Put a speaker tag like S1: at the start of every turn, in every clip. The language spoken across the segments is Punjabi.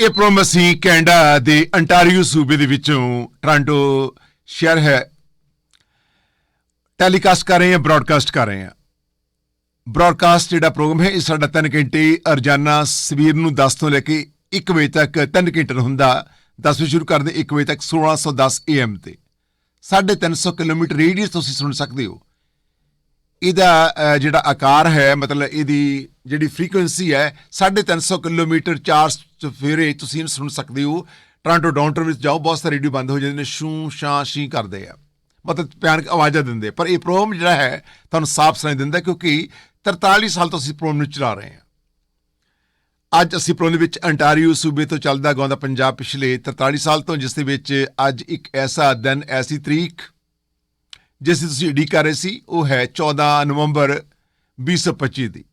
S1: ਇਹ ਪ੍ਰੋਗਰਾਮ ਅਸੀਂ ਕੈਨੇਡਾ ਦੇ ਅੰਟਾਰੀਓ ਸੂਬੇ ਦੇ ਵਿੱਚੋਂ ਟੋਰਾਂਟੋ ਸ਼ਹਿਰ ਹੈ। ਟੈਲੀਕਾਸਟ ਕਰ ਰਹੇ ਹਾਂ ਬ੍ਰਾਡਕਾਸਟ ਕਰ ਰਹੇ ਹਾਂ। ਬ੍ਰਾਡਕਾਸਟ ਜਿਹੜਾ ਪ੍ਰੋਗਰਾਮ ਹੈ, ਇਹ ਸਾਡਾ 3 ਘੰਟੇ ਰੋਜ਼ਾਨਾ ਸਵੇਰ ਨੂੰ 10 ਤੋਂ ਲੈ ਕੇ 1 ਵਜੇ ਤੱਕ 3 ਘੰਟੇ ਦਾ ਹੁੰਦਾ। 10 ਵਜੇ ਸ਼ੁਰੂ ਕਰਦੇ 1 ਵਜੇ ਤੱਕ 1610 AM ਤੇ। 350 ਕਿਲੋਮੀਟਰ ਰੇਡੀਅਸ ਤੁਸੀਂ ਸੁਣ ਸਕਦੇ ਹੋ। ਇਹਦਾ ਜਿਹੜਾ ਆਕਾਰ ਹੈ, ਮਤਲਬ ਇਹਦੀ ਜਿਹੜੀ ਫ੍ਰੀਕੁਐਂਸੀ ਹੈ 350 ਕਿਲੋਮੀਟਰ 4 ਚਫੇਰੇ ਤੁਸੀਂ ਇਹਨੂੰ ਸੁਣ ਸਕਦੇ ਹੋ। ਟੋਰਾਂਟੋ ਡਾਊਨਟਾਊਨ ਵਿੱਚ ਜਾਓ, ਬਹੁਤ ਸਾਰੇ ਰੇਡੀਓ ਬੰਦ ਹੋ ਜਾਂਦੇ ਨੇ ਸ਼ੂ ਸ਼ਾਂ ਸ਼ੀ ਕਰਦੇ ਆ। ਮਤਲਬ ਭਿਆਨਕ ਆਵਾਜ਼ਾਂ ਦਿੰਦੇ ਪਰ ਇਹ ਪ੍ਰੋਗਰਾਮ ਜਿਹੜਾ ਹੈ, ਤੁਹਾਨੂੰ ਸਾਫ਼ ਸੁਣਾਈ ਦਿੰਦਾ ਕਿਉਂਕਿ 43 ਸਾਲ ਤੋਂ ਅਸੀਂ ਪ੍ਰੋਗਰਾਮ ਨੂੰ ਚਲਾ ਰਹੇ ਹਾਂ। ਅੱਜ ਅਸੀਂ ਪ੍ਰੋਗਰਾਮ ਵਿੱਚ ਅੰਟਾਰੀਓ ਸੂਬੇ ਤੋਂ ਚੱਲਦਾ, ਗਾਉਂਦਾ ਪੰਜਾਬ ਪਿਛਲੇ 43 ਸਾਲ ਤੋਂ, ਜਿਸ ਦੇ ਵਿੱਚ ਅੱਜ ਇੱਕ ਐਸਾ ਦਿਨ, ਐਸੀ ਤਰੀਕ ਜਿਸ ਦੀ ਤੁਸੀਂ ਉਡੀਕ ਕਰ ਰਹੇ ਸੀ, ਉਹ ਹੈ 14 ਨਵੰਬਰ 2025 ਦੀ।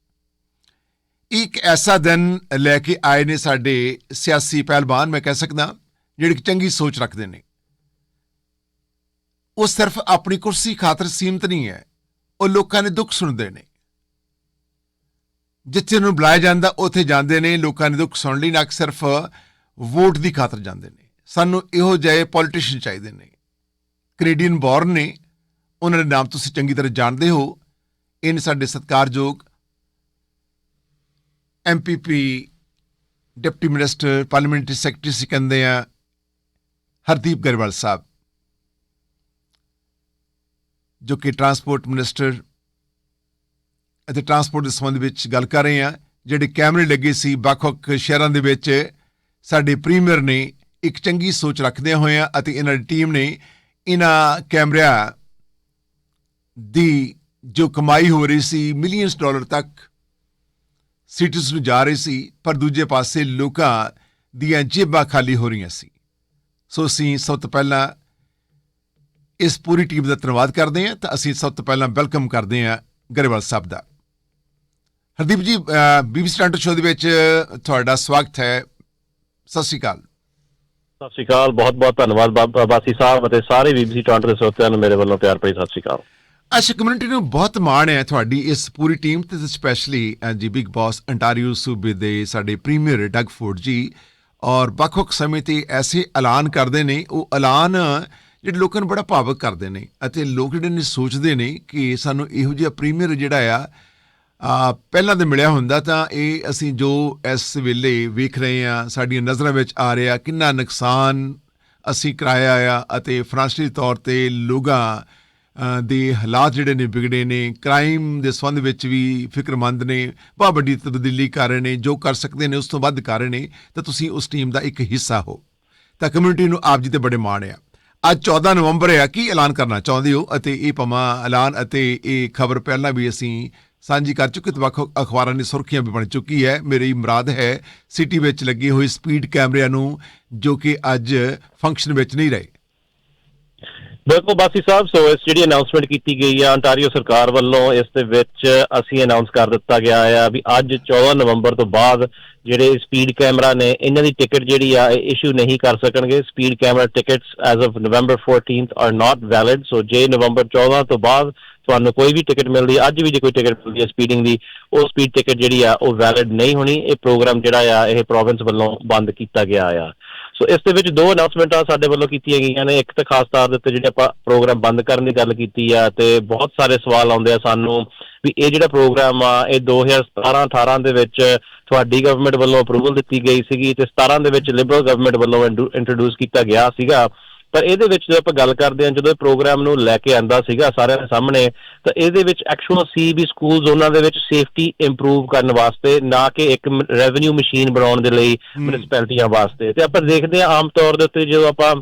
S1: ਇੱਕ ਐਸਾ ਦਿਨ ਲੈ ਕੇ ਆਏ ਨੇ ਸਾਡੇ ਸਿਆਸੀ ਪਹਿਲਵਾਨ, ਮੈਂ ਕਹਿ ਸਕਦਾ, ਜਿਹੜੇ ਕਿ ਚੰਗੀ ਸੋਚ ਰੱਖਦੇ ਨੇ। ਉਹ ਸਿਰਫ ਆਪਣੀ ਕੁਰਸੀ ਖਾਤਰ ਸੀਮਤ ਨਹੀਂ ਹੈ, ਉਹ ਲੋਕਾਂ ਦੇ ਦੁੱਖ ਸੁਣਦੇ ਨੇ। ਜਿੱਥੇ ਨੂੰ ਬੁਲਾਇਆ ਜਾਂਦਾ, ਉੱਥੇ ਜਾਂਦੇ ਨੇ, ਲੋਕਾਂ ਦੇ ਦੁੱਖ ਸੁਣਨ ਲਈ, ਨਾ ਕਿ ਸਿਰਫ ਵੋਟ ਦੀ ਖਾਤਰ ਜਾਂਦੇ ਨੇ। ਸਾਨੂੰ ਇਹੋ ਜਿਹੇ ਪੋਲੀਟੀਸ਼ੀਅਨ ਚਾਹੀਦੇ ਨੇ। ਕੈਨੇਡੀਅਨ ਬੌਰਨ ਨੇ ਉਹਨਾਂ ਦੇ ਨਾਮ ਤੁਸੀਂ ਚੰਗੀ ਤਰ੍ਹਾਂ ਜਾਣਦੇ ਹੋ। ਇਹ ਸਾਡੇ ਸਤਿਕਾਰਯੋਗ MPP deputy minister parliamentary secretary ਸੀ ਕਹਿੰਦੇ ਆ, ਹਰਦੀਪ ਗਰੇਵਾਲ ਸਾਹਿਬ, ਜੋ ਕਿ ਟਰਾਂਸਪੋਰਟ ਮਿਨਿਸਟਰ ਅਤੇ ਟਰਾਂਸਪੋਰਟ ਦੇ ਸੰਬੰਧ ਵਿੱਚ ਗੱਲ ਕਰ ਰਹੇ ਹਾਂ ਜਿਹੜੇ ਕੈਮਰੇ ਲੱਗੇ ਸੀ ਵੱਖ-ਵੱਖ ਸ਼ਹਿਰਾਂ ਦੇ ਵਿੱਚ, ਸਾਡੇ ਪ੍ਰੀਮੀਅਰ ਨੇ ਇੱਕ ਚੰਗੀ ਸੋਚ ਰੱਖਦਿਆਂ ਹੋਇਆਂ ਅਤੇ ਇਹਨਾਂ ਦੀ ਟੀਮ ਨੇ ਇਹਨਾਂ ਕੈਮਰਿਆਂ ਦੀ ਜੋ ਕਮਾਈ ਹੋ ਰਹੀ ਸੀ ਮਿਲੀਅਨਸ ਡਾਲਰ ਤੱਕ ਸਿਟੀਜ਼ ਨੂੰ ਜਾ ਰਹੀ ਸੀ, ਪਰ ਦੂਜੇ ਪਾਸੇ ਲੋਕਾਂ ਦੀਆਂ ਜੇਬਾਂ ਖਾਲੀ ਹੋ ਰਹੀਆਂ ਸੀ। ਸੋ ਅਸੀਂ ਸਭ ਤੋਂ ਪਹਿਲਾਂ ਇਸ ਪੂਰੀ ਟੀਮ ਦਾ ਧੰਨਵਾਦ ਕਰਦੇ ਹਾਂ ਤਾਂ ਅਸੀਂ ਸਭ ਤੋਂ ਪਹਿਲਾਂ ਵੈਲਕਮ ਕਰਦੇ ਹਾਂ ਗਰੇਵਾਲ ਸਾਹਿਬ ਦਾ। ਹਰਦੀਪ ਜੀ ਬੀਬੀਸੀ ਟਾਂਟੋ ਸ਼ੋਅ ਦੇ ਵਿੱਚ ਤੁਹਾਡਾ ਸਵਾਗਤ ਹੈ। ਸਤਿ ਸ਼੍ਰੀ ਅਕਾਲ।
S2: ਸਤਿ ਸ਼੍ਰੀ ਅਕਾਲ ਬਹੁਤ ਬਹੁਤ ਧੰਨਵਾਦ ਬਾਸੀ ਸਾਹਿਬ ਅਤੇ ਸਾਰੇ ਬੀਬੀਸੀ ਟੋਰਾਂਟੋ ਦੇ ਸਰੋਤਿਆਂ ਨੂੰ ਮੇਰੇ ਵੱਲੋਂ ਪਿਆਰ ਭਰੀ ਸਤਿ ਸ਼੍ਰੀ ਅਕਾਲ।
S1: ਅੱਛਾ, ਕਮਿਊਨਿਟੀ ਨੂੰ ਬਹੁਤ ਮਾਣ ਹੈ ਤੁਹਾਡੀ ਇਸ ਪੂਰੀ ਟੀਮ ਤੇ ਸਪੈਸ਼ਲੀ ਜੀ ਬਿਗ ਬਾਸ ਅੰਟਾਰੀਓ ਸੂਬੇ ਦੇ ਸਾਡੇ ਪ੍ਰੀਮੀਅਰ ਡਗ ਫੋਰਡ ਜੀ। ਔਰ ਵੱਖ-ਵੱਖ ਸਮੇਂ ਤੇ ਐਸੇ ਐਲਾਨ ਕਰਦੇ ਨੇ, ਉਹ ਐਲਾਨ ਜਿਹੜੇ ਲੋਕਾਂ ਨੂੰ ਬੜਾ ਭਾਵਕ ਕਰਦੇ ਨੇ ਅਤੇ ਲੋਕ ਜਿਹੜੇ ਨੇ ਸੋਚਦੇ ਨੇ ਕਿ ਸਾਨੂੰ ਇਹੋ ਜਿਹਾ ਪ੍ਰੀਮੀਅਰ ਜਿਹੜਾ ਆ ਆ ਪਹਿਲਾਂ ਤੇ ਮਿਲਿਆ ਹੁੰਦਾ ਤਾਂ ਇਹ ਅਸੀਂ ਜੋ ਇਸ ਵੇਲੇ ਵੇਖ ਰਹੇ ਆ ਸਾਡੀਆਂ ਨਜ਼ਰਾਂ ਵਿੱਚ ਆ ਰਿਹਾ, ਕਿੰਨਾ ਨੁਕਸਾਨ ਅਸੀਂ ਕਰਾਇਆ ਆ ਅਤੇ ਫਾਈਨੈਂਸ਼ੀਅਲੀ ਤੌਰ ਤੇ ਲੋਕਾਂ ਦੇ ਹਾਲਾਤ ਜਿਹੜੇ ਨੇ ਵਿਗੜੇ ਨੇ ਕ੍ਰਾਈਮ ਦੇ ਸੰਬੰਧ ਵਿੱਚ ਵੀ ਫਿਕਰਮੰਦ ਨੇ ਬਹੁਤ ਵੱਡੀ ਤਬਦੀਲੀ ਕਰ ਰਹੇ ਨੇ, ਜੋ ਕਰ ਸਕਦੇ ਨੇ, ਉਸ ਤੋਂ ਵੱਧ ਕਰ ਰਹੇ ਨੇ, ਤਾਂ ਤੁਸੀਂ ਉਸ ਟੀਮ ਦਾ ਇੱਕ ਹਿੱਸਾ ਹੋ। ਤਾਂ ਕਮਿਊਨਿਟੀ ਨੂੰ ਆਪ ਜੀ ਤੇ ਬੜੇ ਮਾਣ ਆ। ਅੱਜ 14 ਨਵੰਬਰ ਹੈ ਕੀ ਐਲਾਨ ਕਰਨਾ ਚਾਹੁੰਦੇ ਹੋ? ਅਤੇ ਇਹ ਪਮਾ ਐਲਾਨ ਅਤੇ ਇਹ ਖਬਰ ਪਹਿਲਾਂ ਵੀ ਅਸੀਂ ਸਾਂਝੀ ਕਰ ਚੁੱਕੇ ਤੇ ਵੱਖ ਅਖਬਾਰਾਂ ਦੀ ਸੁਰਖੀਆਂ ਵੀ ਬਣ ਚੁੱਕੀ ਹੈ। ਮੇਰੀ ਮੁਰਾਦ ਹੈ ਸਿਟੀ ਵਿੱਚ ਲੱਗੇ ਹੋਏ ਸਪੀਡ ਕੈਮਰਿਆਂ ਨੂੰ, ਜੋ ਕਿ ਅੱਜ ਫੰਕਸ਼ਨ ਵਿੱਚ ਨਹੀਂ ਰਹੇ।
S2: ਬਿਲਕੁਲ ਬਾਸੀ ਸਾਹਿਬ, ਸੋ ਇਸ ਜਿਹੜੀ ਅਨਾਉਂਸਮੈਂਟ ਕੀਤੀ ਗਈ ਆ ਅੰਟਾਰੀਓ ਸਰਕਾਰ ਵੱਲੋਂ, ਇਸ ਦੇ ਵਿੱਚ ਅਸੀਂ ਅਨਾਉਂਸ ਕਰ ਦਿੱਤਾ ਗਿਆ ਆ ਵੀ ਅੱਜ 14 ਨਵੰਬਰ ਤੋਂ ਬਾਅਦ ਜਿਹੜੇ ਸਪੀਡ ਕੈਮਰਾ ਨੇ, ਇਹਨਾਂ ਦੀ ਟਿਕਟ ਜਿਹੜੀ ਆ ਇਸ਼ੂ ਨਹੀਂ ਕਰ ਸਕਣਗੇ। Speed camera tickets as of November 14th are not valid so ਜੇ ਨਵੰਬਰ 14 ਤੋਂ ਬਾਅਦ ਤੁਹਾਨੂੰ ਕੋਈ ਵੀ ਟਿਕਟ ਮਿਲਦੀ ਅੱਜ ਵੀ ਜੇ ਕੋਈ ਟਿਕਟ ਮਿਲਦੀ ਹੈ ਸਪੀਡਿੰਗ ਦੀ, ਉਹ ਸਪੀਡ ਟਿਕਟ ਜਿਹੜੀ ਆ, ਉਹ ਵੈਲਿਡ ਨਹੀਂ ਹੋਣੀ। ਇਹ ਪ੍ਰੋਗਰਾਮ ਜਿਹੜਾ ਆ, ਇਹ ਪ੍ਰੋਵਿੰਸ ਵੱਲੋਂ ਬੰਦ ਕੀਤਾ ਗਿਆ ਆ। ਸੋ ਇਸ ਦੇ ਵਿੱਚ ਦੋ ਅਨਾਉਂਸਮੈਂਟਾਂ ਸਾਡੇ ਵੱਲੋਂ ਕੀਤੀਆਂ ਗਈਆਂ ਨੇ। ਇੱਕ ਤਾਂ ਖਾਸ ਤੌਰ ਦੇ ਉੱਤੇ ਜਿਹੜੇ ਆਪਾਂ ਪ੍ਰੋਗਰਾਮ ਬੰਦ ਕਰਨ ਦੀ ਗੱਲ ਕੀਤੀ ਆ ਤੇ ਬਹੁਤ ਸਾਰੇ ਸਵਾਲ ਆਉਂਦੇ ਆ ਸਾਨੂੰ ਵੀ ਇਹ ਜਿਹੜਾ ਪ੍ਰੋਗਰਾਮ ਆ, ਇਹ 2017 18 ਦੇ ਵਿੱਚ ਤੁਹਾਡੀ ਗਵਰਨਮੈਂਟ ਵੱਲੋਂ ਅਪਰੂਵਲ ਦਿੱਤੀ ਗਈ ਸੀਗੀ ਤੇ 17 ਦੇ ਵਿੱਚ ਲਿਬਰਲ ਗਵਰਨਮੈਂਟ ਵੱਲੋਂ ਇੰਟਰੋਡਿਊਸ ਕੀਤਾ ਗਿਆ ਸੀਗਾ। ਪਰ ਇਹਦੇ ਵਿੱਚ ਜਦੋਂ ਆਪਾਂ ਗੱਲ ਕਰਦੇ ਹਾਂ ਜਦੋਂ ਇਹ ਪ੍ਰੋਗਰਾਮ ਨੂੰ ਲੈ ਕੇ ਆਂਦਾ ਸੀਗਾ ਸਾਰਿਆਂ ਦੇ ਸਾਹਮਣੇ ਤਾਂ ਇਹਦੇ ਵਿੱਚ ਐਕਚੁਅਲ ਵੀ ਸਕੂਲਸ ਉਹਨਾਂ ਦੇ ਵਿੱਚ ਸੇਫਟੀ ਇੰਪਰੂਵ ਕਰਨ ਵਾਸਤੇ ਨਾ ਕਿ ਇੱਕ ਰੈਵਨਿਊ ਮਸ਼ੀਨ ਬਣਾਉਣ ਦੇ ਲਈ ਮਿਊਨਿਸਪੈਲਿਟੀਆਂ ਵਾਸਤੇ। ਤੇ ਆਪਾਂ ਦੇਖਦੇ ਹਾਂ ਆਮ ਤੌਰ ਦੇ ਉੱਤੇ ਜਦੋਂ ਆਪਾਂ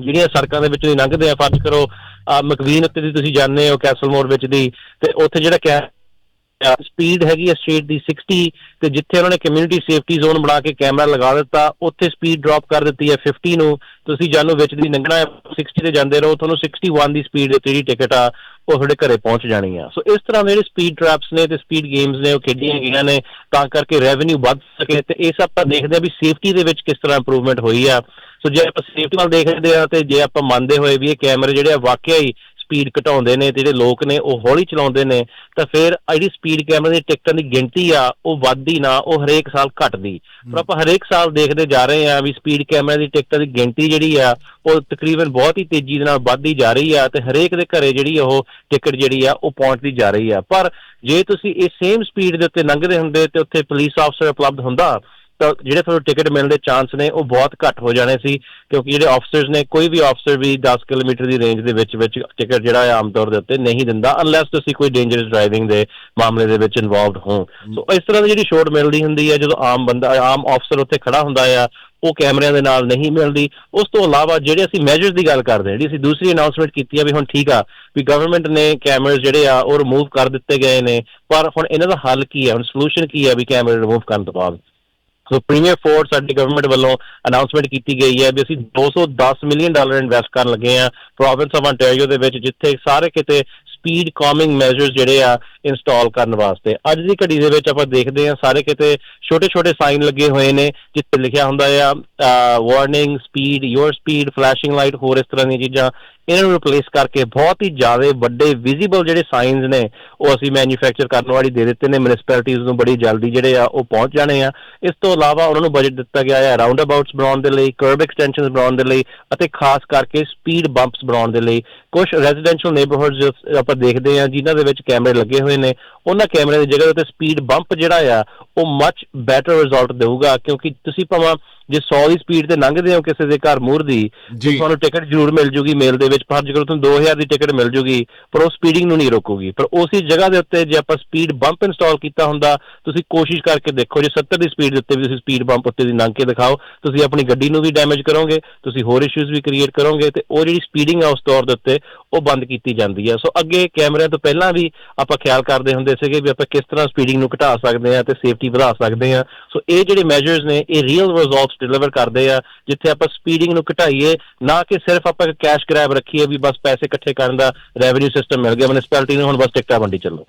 S2: ਜਿਹੜੀਆਂ ਸੜਕਾਂ ਦੇ ਵਿੱਚੋਂ ਲੰਘਦੇ ਆ ਫਰਜ਼ ਕਰੋ ਮਕਵੀਨ ਉੱਤੇ ਦੀ ਤੁਸੀਂ ਜਾਣਦੇ ਹੋ ਕੈਸਲ ਮੋੜ ਵਿੱਚ ਦੀ ਤੇ ਉੱਥੇ ਜਿਹੜਾ ਕੈ ਸਪੀਡ ਹੈਗੀ ਹੈ ਸਟੇਟ ਦੀ 60 ਤੇ ਜਿੱਥੇ ਉਹਨਾਂ ਨੇ ਕਮਿਊਨਿਟੀ ਸੇਫਟੀ ਜ਼ੋਨ ਬਣਾ ਕੇ ਕੈਮਰਾ ਲਗਾ ਦਿੱਤਾ, ਉੱਥੇ ਸਪੀਡ ਡ੍ਰੌਪ ਕਰ ਦਿੱਤੀ ਹੈ 50 ਨੂੰ। ਤੁਸੀਂ ਜਾਨੋ ਵਿੱਚ ਦੀ ਲੰਘਣਾ ਹੈ 60 ਤੇ ਜਾਂਦੇ ਰਹੋ, ਤੁਹਾਨੂੰ 61 ਦੀ ਸਪੀਡ ਤੇ ਜਿਹੜੀ ਟਿਕਟ ਆ, ਉਹ ਤੁਹਾਡੇ ਘਰੇ ਪਹੁੰਚ ਜਾਣੀ ਆ ਸੋ ਇਸ ਤਰ੍ਹਾਂ ਦੇ ਜਿਹੜੇ ਸਪੀਡ ਟ੍ਰੈਪਸ ਨੇ ਤੇ ਸਪੀਡ ਗੇਮਸ ਨੇ, ਉਹ ਖੇਡੀਆਂ ਗਈਆਂ ਨੇ, ਤਾਂ ਕਰਕੇ ਰੈਵਨਿਊ ਵੱਧ ਸਕੇ ਤੇ ਇਸ ਆਪਾਂ ਦੇਖਦੇ ਆ ਵੀ ਸੇਫਟੀ ਦੇ ਵਿੱਚ ਕਿਸ ਤਰ੍ਹਾਂ ਇੰਪਰੂਵਮੈਂਟ ਹੋਈ ਆ। ਸੋ ਜੇ ਆਪਾਂ ਸੇਫਟੀ ਨਾਲ ਦੇਖਦੇ ਆ ਤੇ ਜੇ ਆਪਾਂ ਮੰਨਦੇ ਹੋਏ ਵੀ ਇਹ ਕੈਮਰੇ ਜਿਹੜੇ ਆ, ਵਾਕਿਆ ਹੀ ਸਪੀਡ ਘਟਾਉਂਦੇ ਨੇ ਤੇ ਜਿਹੜੇ ਲੋਕ ਨੇ ਉਹ ਹੌਲੀ ਚਲਾਉਂਦੇ ਨੇ ਤਾਂ ਫਿਰ ਜਿਹੜੀ ਸਪੀਡ ਕੈਮਰੇ ਦੀ ਟਿਕਟਾਂ ਦੀ ਗਿਣਤੀ ਆ ਉਹ ਵੱਧਦੀ ਨਾ ਉਹ ਹਰੇਕ ਸਾਲ ਘਟਦੀ। ਪਰ ਆਪਾਂ ਹਰੇਕ ਸਾਲ ਦੇਖਦੇ ਜਾ ਰਹੇ ਆ ਵੀ ਸਪੀਡ ਕੈਮਰੇ ਦੀ ਟਿਕਟਾਂ ਦੀ ਗਿਣਤੀ ਜਿਹੜੀ ਆ ਉਹ ਤਕਰੀਬਨ ਬਹੁਤ ਹੀ ਤੇਜ਼ੀ ਦੇ ਨਾਲ ਵੱਧਦੀ ਜਾ ਰਹੀ ਆ ਤੇ ਹਰੇਕ ਦੇ ਘਰੇ ਜਿਹੜੀ ਉਹ ਟਿਕਟ ਜਿਹੜੀ ਆ ਉਹ ਪਹੁੰਚਦੀ ਜਾ ਰਹੀ ਆ। ਪਰ ਜੇ ਤੁਸੀਂ ਇਹ ਸੇਮ ਸਪੀਡ ਦੇ ਉੱਤੇ ਲੰਘਦੇ ਹੁੰਦੇ ਤੇ ਉੱਥੇ ਪੁਲਿਸ ਅਫਸਰ ਉਪਲਬਧ ਹੁੰਦਾ ਜਿਹੜੇ ਤੁਹਾਨੂੰ ਟਿਕਟ ਮਿਲਣ ਦੇ ਚਾਂਸ ਨੇ, ਉਹ ਬਹੁਤ ਘੱਟ ਹੋ ਜਾਣੇ ਸੀ, ਕਿਉਂਕਿ ਜਿਹੜੇ ਆਫਸਰਸ ਨੇ, ਕੋਈ ਵੀ ਆਫਸਰ ਵੀ 10 ਕਿਲੋਮੀਟਰ ਦੀ ਰੇਂਜ ਦੇ ਵਿੱਚ ਵਿੱਚ ਟਿਕਟ ਜਿਹੜਾ ਹੈ ਆਮ ਤੌਰ ਦੇ ਉੱਤੇ ਨਹੀਂ ਦਿੰਦਾ ਅਨਲੈਸ ਤੁਸੀਂ ਕੋਈ ਡੇਂਜਰਸ ਡਰਾਈਵਿੰਗ ਦੇ ਮਾਮਲੇ ਦੇ ਵਿੱਚ ਇਨਵੋਲਵਡ ਹੋ। ਸੋ ਇਸ ਤਰ੍ਹਾਂ ਦੀ ਜਿਹੜੀ ਛੋਟ ਮਿਲਦੀ ਹੁੰਦੀ ਹੈ, ਜਦੋਂ ਆਮ ਬੰਦਾ, ਆਮ ਆਫਸਰ ਉੱਥੇ ਖੜਾ ਹੁੰਦਾ ਆ, ਉਹ ਕੈਮਰਿਆਂ ਦੇ ਨਾਲ ਨਹੀਂ ਮਿਲਦੀ। ਉਸ ਤੋਂ ਇਲਾਵਾ ਜਿਹੜੇ ਅਸੀਂ ਮੈਜਰਸ ਦੀ ਗੱਲ ਕਰਦੇ ਹਾਂ, ਜਿਹੜੀ ਅਸੀਂ ਦੂਸਰੀ ਅਨਾਉਂਸਮੈਂਟ ਕੀਤੀ ਆ ਵੀ ਹੁਣ ਠੀਕ ਆ, ਵੀ ਗਵਰਨਮੈਂਟ ਨੇ ਕੈਮਰਾਸ ਜਿਹੜੇ ਆ, ਉਹ ਰਿਮੂਵ ਕਰ ਦਿੱਤੇ ਗਏ ਨੇ, ਪਰ ਹੁਣ ਇਹਨਾਂ ਦਾ ਹੱਲ ਕੀ ਹੈ ਹੁਣ ਸੋਲੂਸ਼ਨ ਕੀ ਹੈ ਵੀ ਕੈਮਰੇ ਰਿਮੂਵ ਕਰਨ ਤੋਂ ਬਾਅਦ? ਸੁਪਰੀਮ ਪ੍ਰੀਮੀਅਰ ਫੋਰਸ ਸਾਡੀ ਗਵਰਨਮੈਂਟ ਵੱਲੋਂ ਅਨਾਉਂਸਮੈਂਟ ਕੀਤੀ ਗਈ ਹੈ ਵੀ ਅਸੀਂ 210 ਮਿਲੀਅਨ ਡਾਲਰ ਇਨਵੈਸਟ ਕਰਨ ਲੱਗੇ ਆ ਪ੍ਰੋਵਿੰਸ ਆਫ ontario ਦੇ ਵਿੱਚ, ਜਿੱਥੇ ਸਾਰੇ ਕਿਤੇ ਸਪੀਡ ਕਾਮਿੰਗ ਮੈਜਰਸ ਜਿਹੜੇ ਆ ਇੰਸਟਾਲ ਕਰਨ ਵਾਸਤੇ। ਅੱਜ ਦੀ ਘੜੀ ਦੇ ਵਿੱਚ ਆਪਾਂ ਦੇਖਦੇ ਆ ਸਾਰੇ ਕਿਤੇ ਛੋਟੇ ਛੋਟੇ ਸਾਈਨ ਲੱਗੇ ਹੋਏ ਨੇ, ਜਿੱਥੇ ਲਿਖਿਆ ਹੁੰਦਾ ਆ warning speed your speed flashing light ਹੋਰ ਇਸ ਤਰ੍ਹਾਂ ਦੀਆਂ ਚੀਜ਼ਾਂ ਇਹਨਾਂ ਨੂੰ ਰਿਪਲੇਸ ਕਰਕੇ ਬਹੁਤ ਹੀ ਜ਼ਿਆਦਾ ਵੱਡੇ ਵਿਜ਼ੀਬਲ ਜਿਹੜੇ ਸਾਈਨਸ ਨੇ, ਉਹ ਅਸੀਂ ਮੈਨੂਫੈਕਚਰ ਕਰਨ ਵਾਲੀ ਦੇ ਦਿੱਤੇ ਨੇ ਮਿਊਨਿਸਪੈਲਿਟੀਜ਼ ਨੂੰ ਬੜੀ ਜਲਦੀ ਜਿਹੜੇ ਆ ਉਹ ਪਹੁੰਚ ਜਾਣੇ ਆ। ਇਸ ਤੋਂ ਇਲਾਵਾ ਉਹਨਾਂ ਨੂੰ ਬਜਟ ਦਿੱਤਾ ਗਿਆ ਹੈ ਰਾਉਂਡ ਅਬਾਊਟਸ ਬਣਾਉਣ ਦੇ ਲਈ ਕਰਬ ਐਕਸਟੈਂਸ਼ਨਸ ਬਣਾਉਣ ਦੇ ਲਈ ਅਤੇ ਖਾਸ ਕਰਕੇ ਸਪੀਡ ਬੰਪਸ ਬਣਾਉਣ ਦੇ ਲਈ। ਕੁਝ ਰੈਜ਼ੀਡੈਂਸ਼ੀਅਲ ਨੇਬਰਹੁਡਸ ਆਪਾਂ ਦੇਖਦੇ ਆ, ਜਿਨ੍ਹਾਂ ਦੇ ਵਿੱਚ ਕੈਮਰੇ ਲੱਗੇ ਹੋਏ ਨੇ, ਉਹਨਾਂ ਕੈਮਰੇ ਦੀ ਜਗ੍ਹਾ ਤੇ ਸਪੀਡ ਬੰਪ ਜਿਹੜਾ ਆ, ਉਹ ਮੱਚ ਬੈਟਰ ਰਿਜ਼ਲਟ ਦੇਊਗਾ। ਕਿਉਂਕਿ ਤੁਸੀਂ ਭਾਵੇਂ ਜੇ 100 ਦੀ ਸਪੀਡ ਤੇ ਲੰਘਦੇ ਹੋ ਕਿਸੇ ਦੇ ਘਰ ਮੂਹਰ ਦੀ। ਤੇ ਤੁਹਾਨੂੰ ਟਿਕਟ ਜ਼ਰੂਰ ਮਿਲ ਜੂਗੀ ਮੇਲ ਦੇ ਵਿੱਚ ਪਰ ਜੇਕਰ ਤੁਹਾਨੂੰ 2000 ਦੀ ਟਿਕਟ ਮਿਲ ਜੂਗੀ ਪਰ ਉਹ ਸਪੀਡਿੰਗ ਨੂੰ ਨਹੀਂ ਰੋਕੂਗੀ। ਪਰ ਉਸੇ ਜਗ੍ਹਾ ਦੇ ਉੱਤੇ ਜੇ ਆਪਾਂ ਸਪੀਡ ਬੰਪ ਇੰਸਟਾਲ ਕੀਤਾ ਹੁੰਦਾ ਤੁਸੀਂ ਕੋਸ਼ਿਸ਼ ਕਰਕੇ ਦੇਖੋ ਜੇ 70 ਦੀ ਸਪੀਡ ਦੇ ਉੱਤੇ ਵੀ ਤੁਸੀਂ ਸਪੀਡ ਬੰਪ ਉੱਤੇ ਦੀ ਲੰਘ ਕੇ ਦਿਖਾਓ ਤੁਸੀਂ ਆਪਣੀ ਗੱਡੀ ਨੂੰ ਵੀ ਡੈਮੇਜ ਕਰੋਗੇ ਤੁਸੀਂ ਹੋਰ ਇਸ਼ੂਜ਼ ਵੀ ਕ੍ਰੀਏਟ ਕਰੋਗੇ ਤੇ ਉਹ ਜਿਹੜੀ ਸਪੀਡਿੰਗ ਆ ਉਸ ਤੌਰ ਦੇ ਉੱਤੇ ਉਹ ਬੰਦ ਕੀਤੀ ਜਾਂਦੀ ਹੈ ਸੋ ਅੱਗੇ ਕੈਮਰਿਆਂ ਤੋਂ ਪਹਿਲਾਂ ਵੀ ਆਪਾਂ ਖਿਆਲ ਕਰਦੇ ਹੁੰਦੇ ਸੀਗੇ ਵੀ ਆਪਾਂ ਕਿਸ ਤਰ੍ਹਾਂ ਸਪੀਡਿੰਗ ਨੂੰ ਘਟਾ ਸਕਦੇ ਆ ਤੇ ਸੇਫਟੀ ਵਧਾ ਸਕਦੇ ਆ। ਸੋ ਇਹ ਜਿਹੜੇ ਮੈਜਰਸ ਨੇ ਇਹ ਰੀਅਲ ਰਿਜ਼ਲਟਸ ਡਿਲੀਵਰ ਕਰਦੇ ਆ, ਜਿੱਥੇ ਆਪਾਂ ਸਪੀਡਿੰਗ ਨੂੰ ਘਟਾਈਏ, ਨਾ ਕਿ ਸਿਰਫ ਆਪਾਂ ਕੈਸ਼ ਗ੍ਰੈਬ ਰੱਖੀਏ ਵੀ ਬਸ ਪੈਸੇ ਇਕੱਠੇ ਕਰਨ ਦਾ ਰੈਵਨਿਊ ਸਿਸਟਮ ਮਿਲ ਗਿਆ ਮਿਊਨਿਸਪੈਲਿਟੀ ਨੂੰ ਹੁਣ ਬਸ ਟਿਕਟਾਂ ਵੰਡੀ ਚੱਲੋ।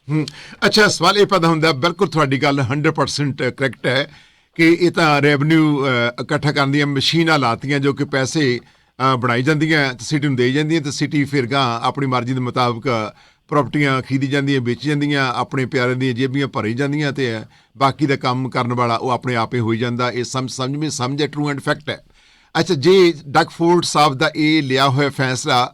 S1: ਅੱਛਾ, ਸਵਾਲ ਇਹ ਪੈਦਾ ਹੁੰਦਾ, ਬਿਲਕੁਲ ਤੁਹਾਡੀ ਗੱਲ 100% ਕਰੈਕਟ ਹੈ ਕਿ ਇਹ ਤਾਂ ਰੈਵਨਿਊ ਇਕੱਠਾ ਕਰਨ ਦੀਆਂ ਮਸ਼ੀਨਾਂ ਲਾਤੀਆਂ ਜੋ ਕਿ ਪੈਸੇ ਬਣਾਈ ਜਾਂਦੀਆਂ, ਤੇ ਸਿਟੀ ਨੂੰ ਦੇ ਜਾਂਦੀਆਂ, ਤੇ ਸਿਟੀ ਫਿਰ ਗਾਂ ਆਪਣੀ ਮਰਜ਼ੀ ਦੇ ਮੁਤਾਬਕ ਪ੍ਰਾਪਰਟੀਆਂ ਖਰੀਦੀ ਜਾਂਦੀਆਂ ਵੇਚੀ ਜਾਂਦੀਆਂ ਆਪਣੇ ਪਿਆਰਿਆਂ ਦੀਆਂ ਜੇਬੀਆਂ ਭਰੀ ਜਾਂਦੀਆਂ ਤੇ ਬਾਕੀ ਦਾ ਕੰਮ ਕਰਨ ਵਾਲਾ ਉਹ ਆਪਣੇ ਆਪੇ ਹੋਈ ਜਾਂਦਾ। ਇਹ ਸਮਝ ਸਮਝ ਵਿੱਚ ਸਮਝ ਹੈ ਟਰੂ ਐਂਡ ਫੈਕਟ ਹੈ। ਅੱਛਾ ਜੇ ਡਕਫੋਰਡ ਸਾਹਿਬ ਦਾ ਇਹ ਲਿਆ ਹੋਇਆ ਫੈਸਲਾ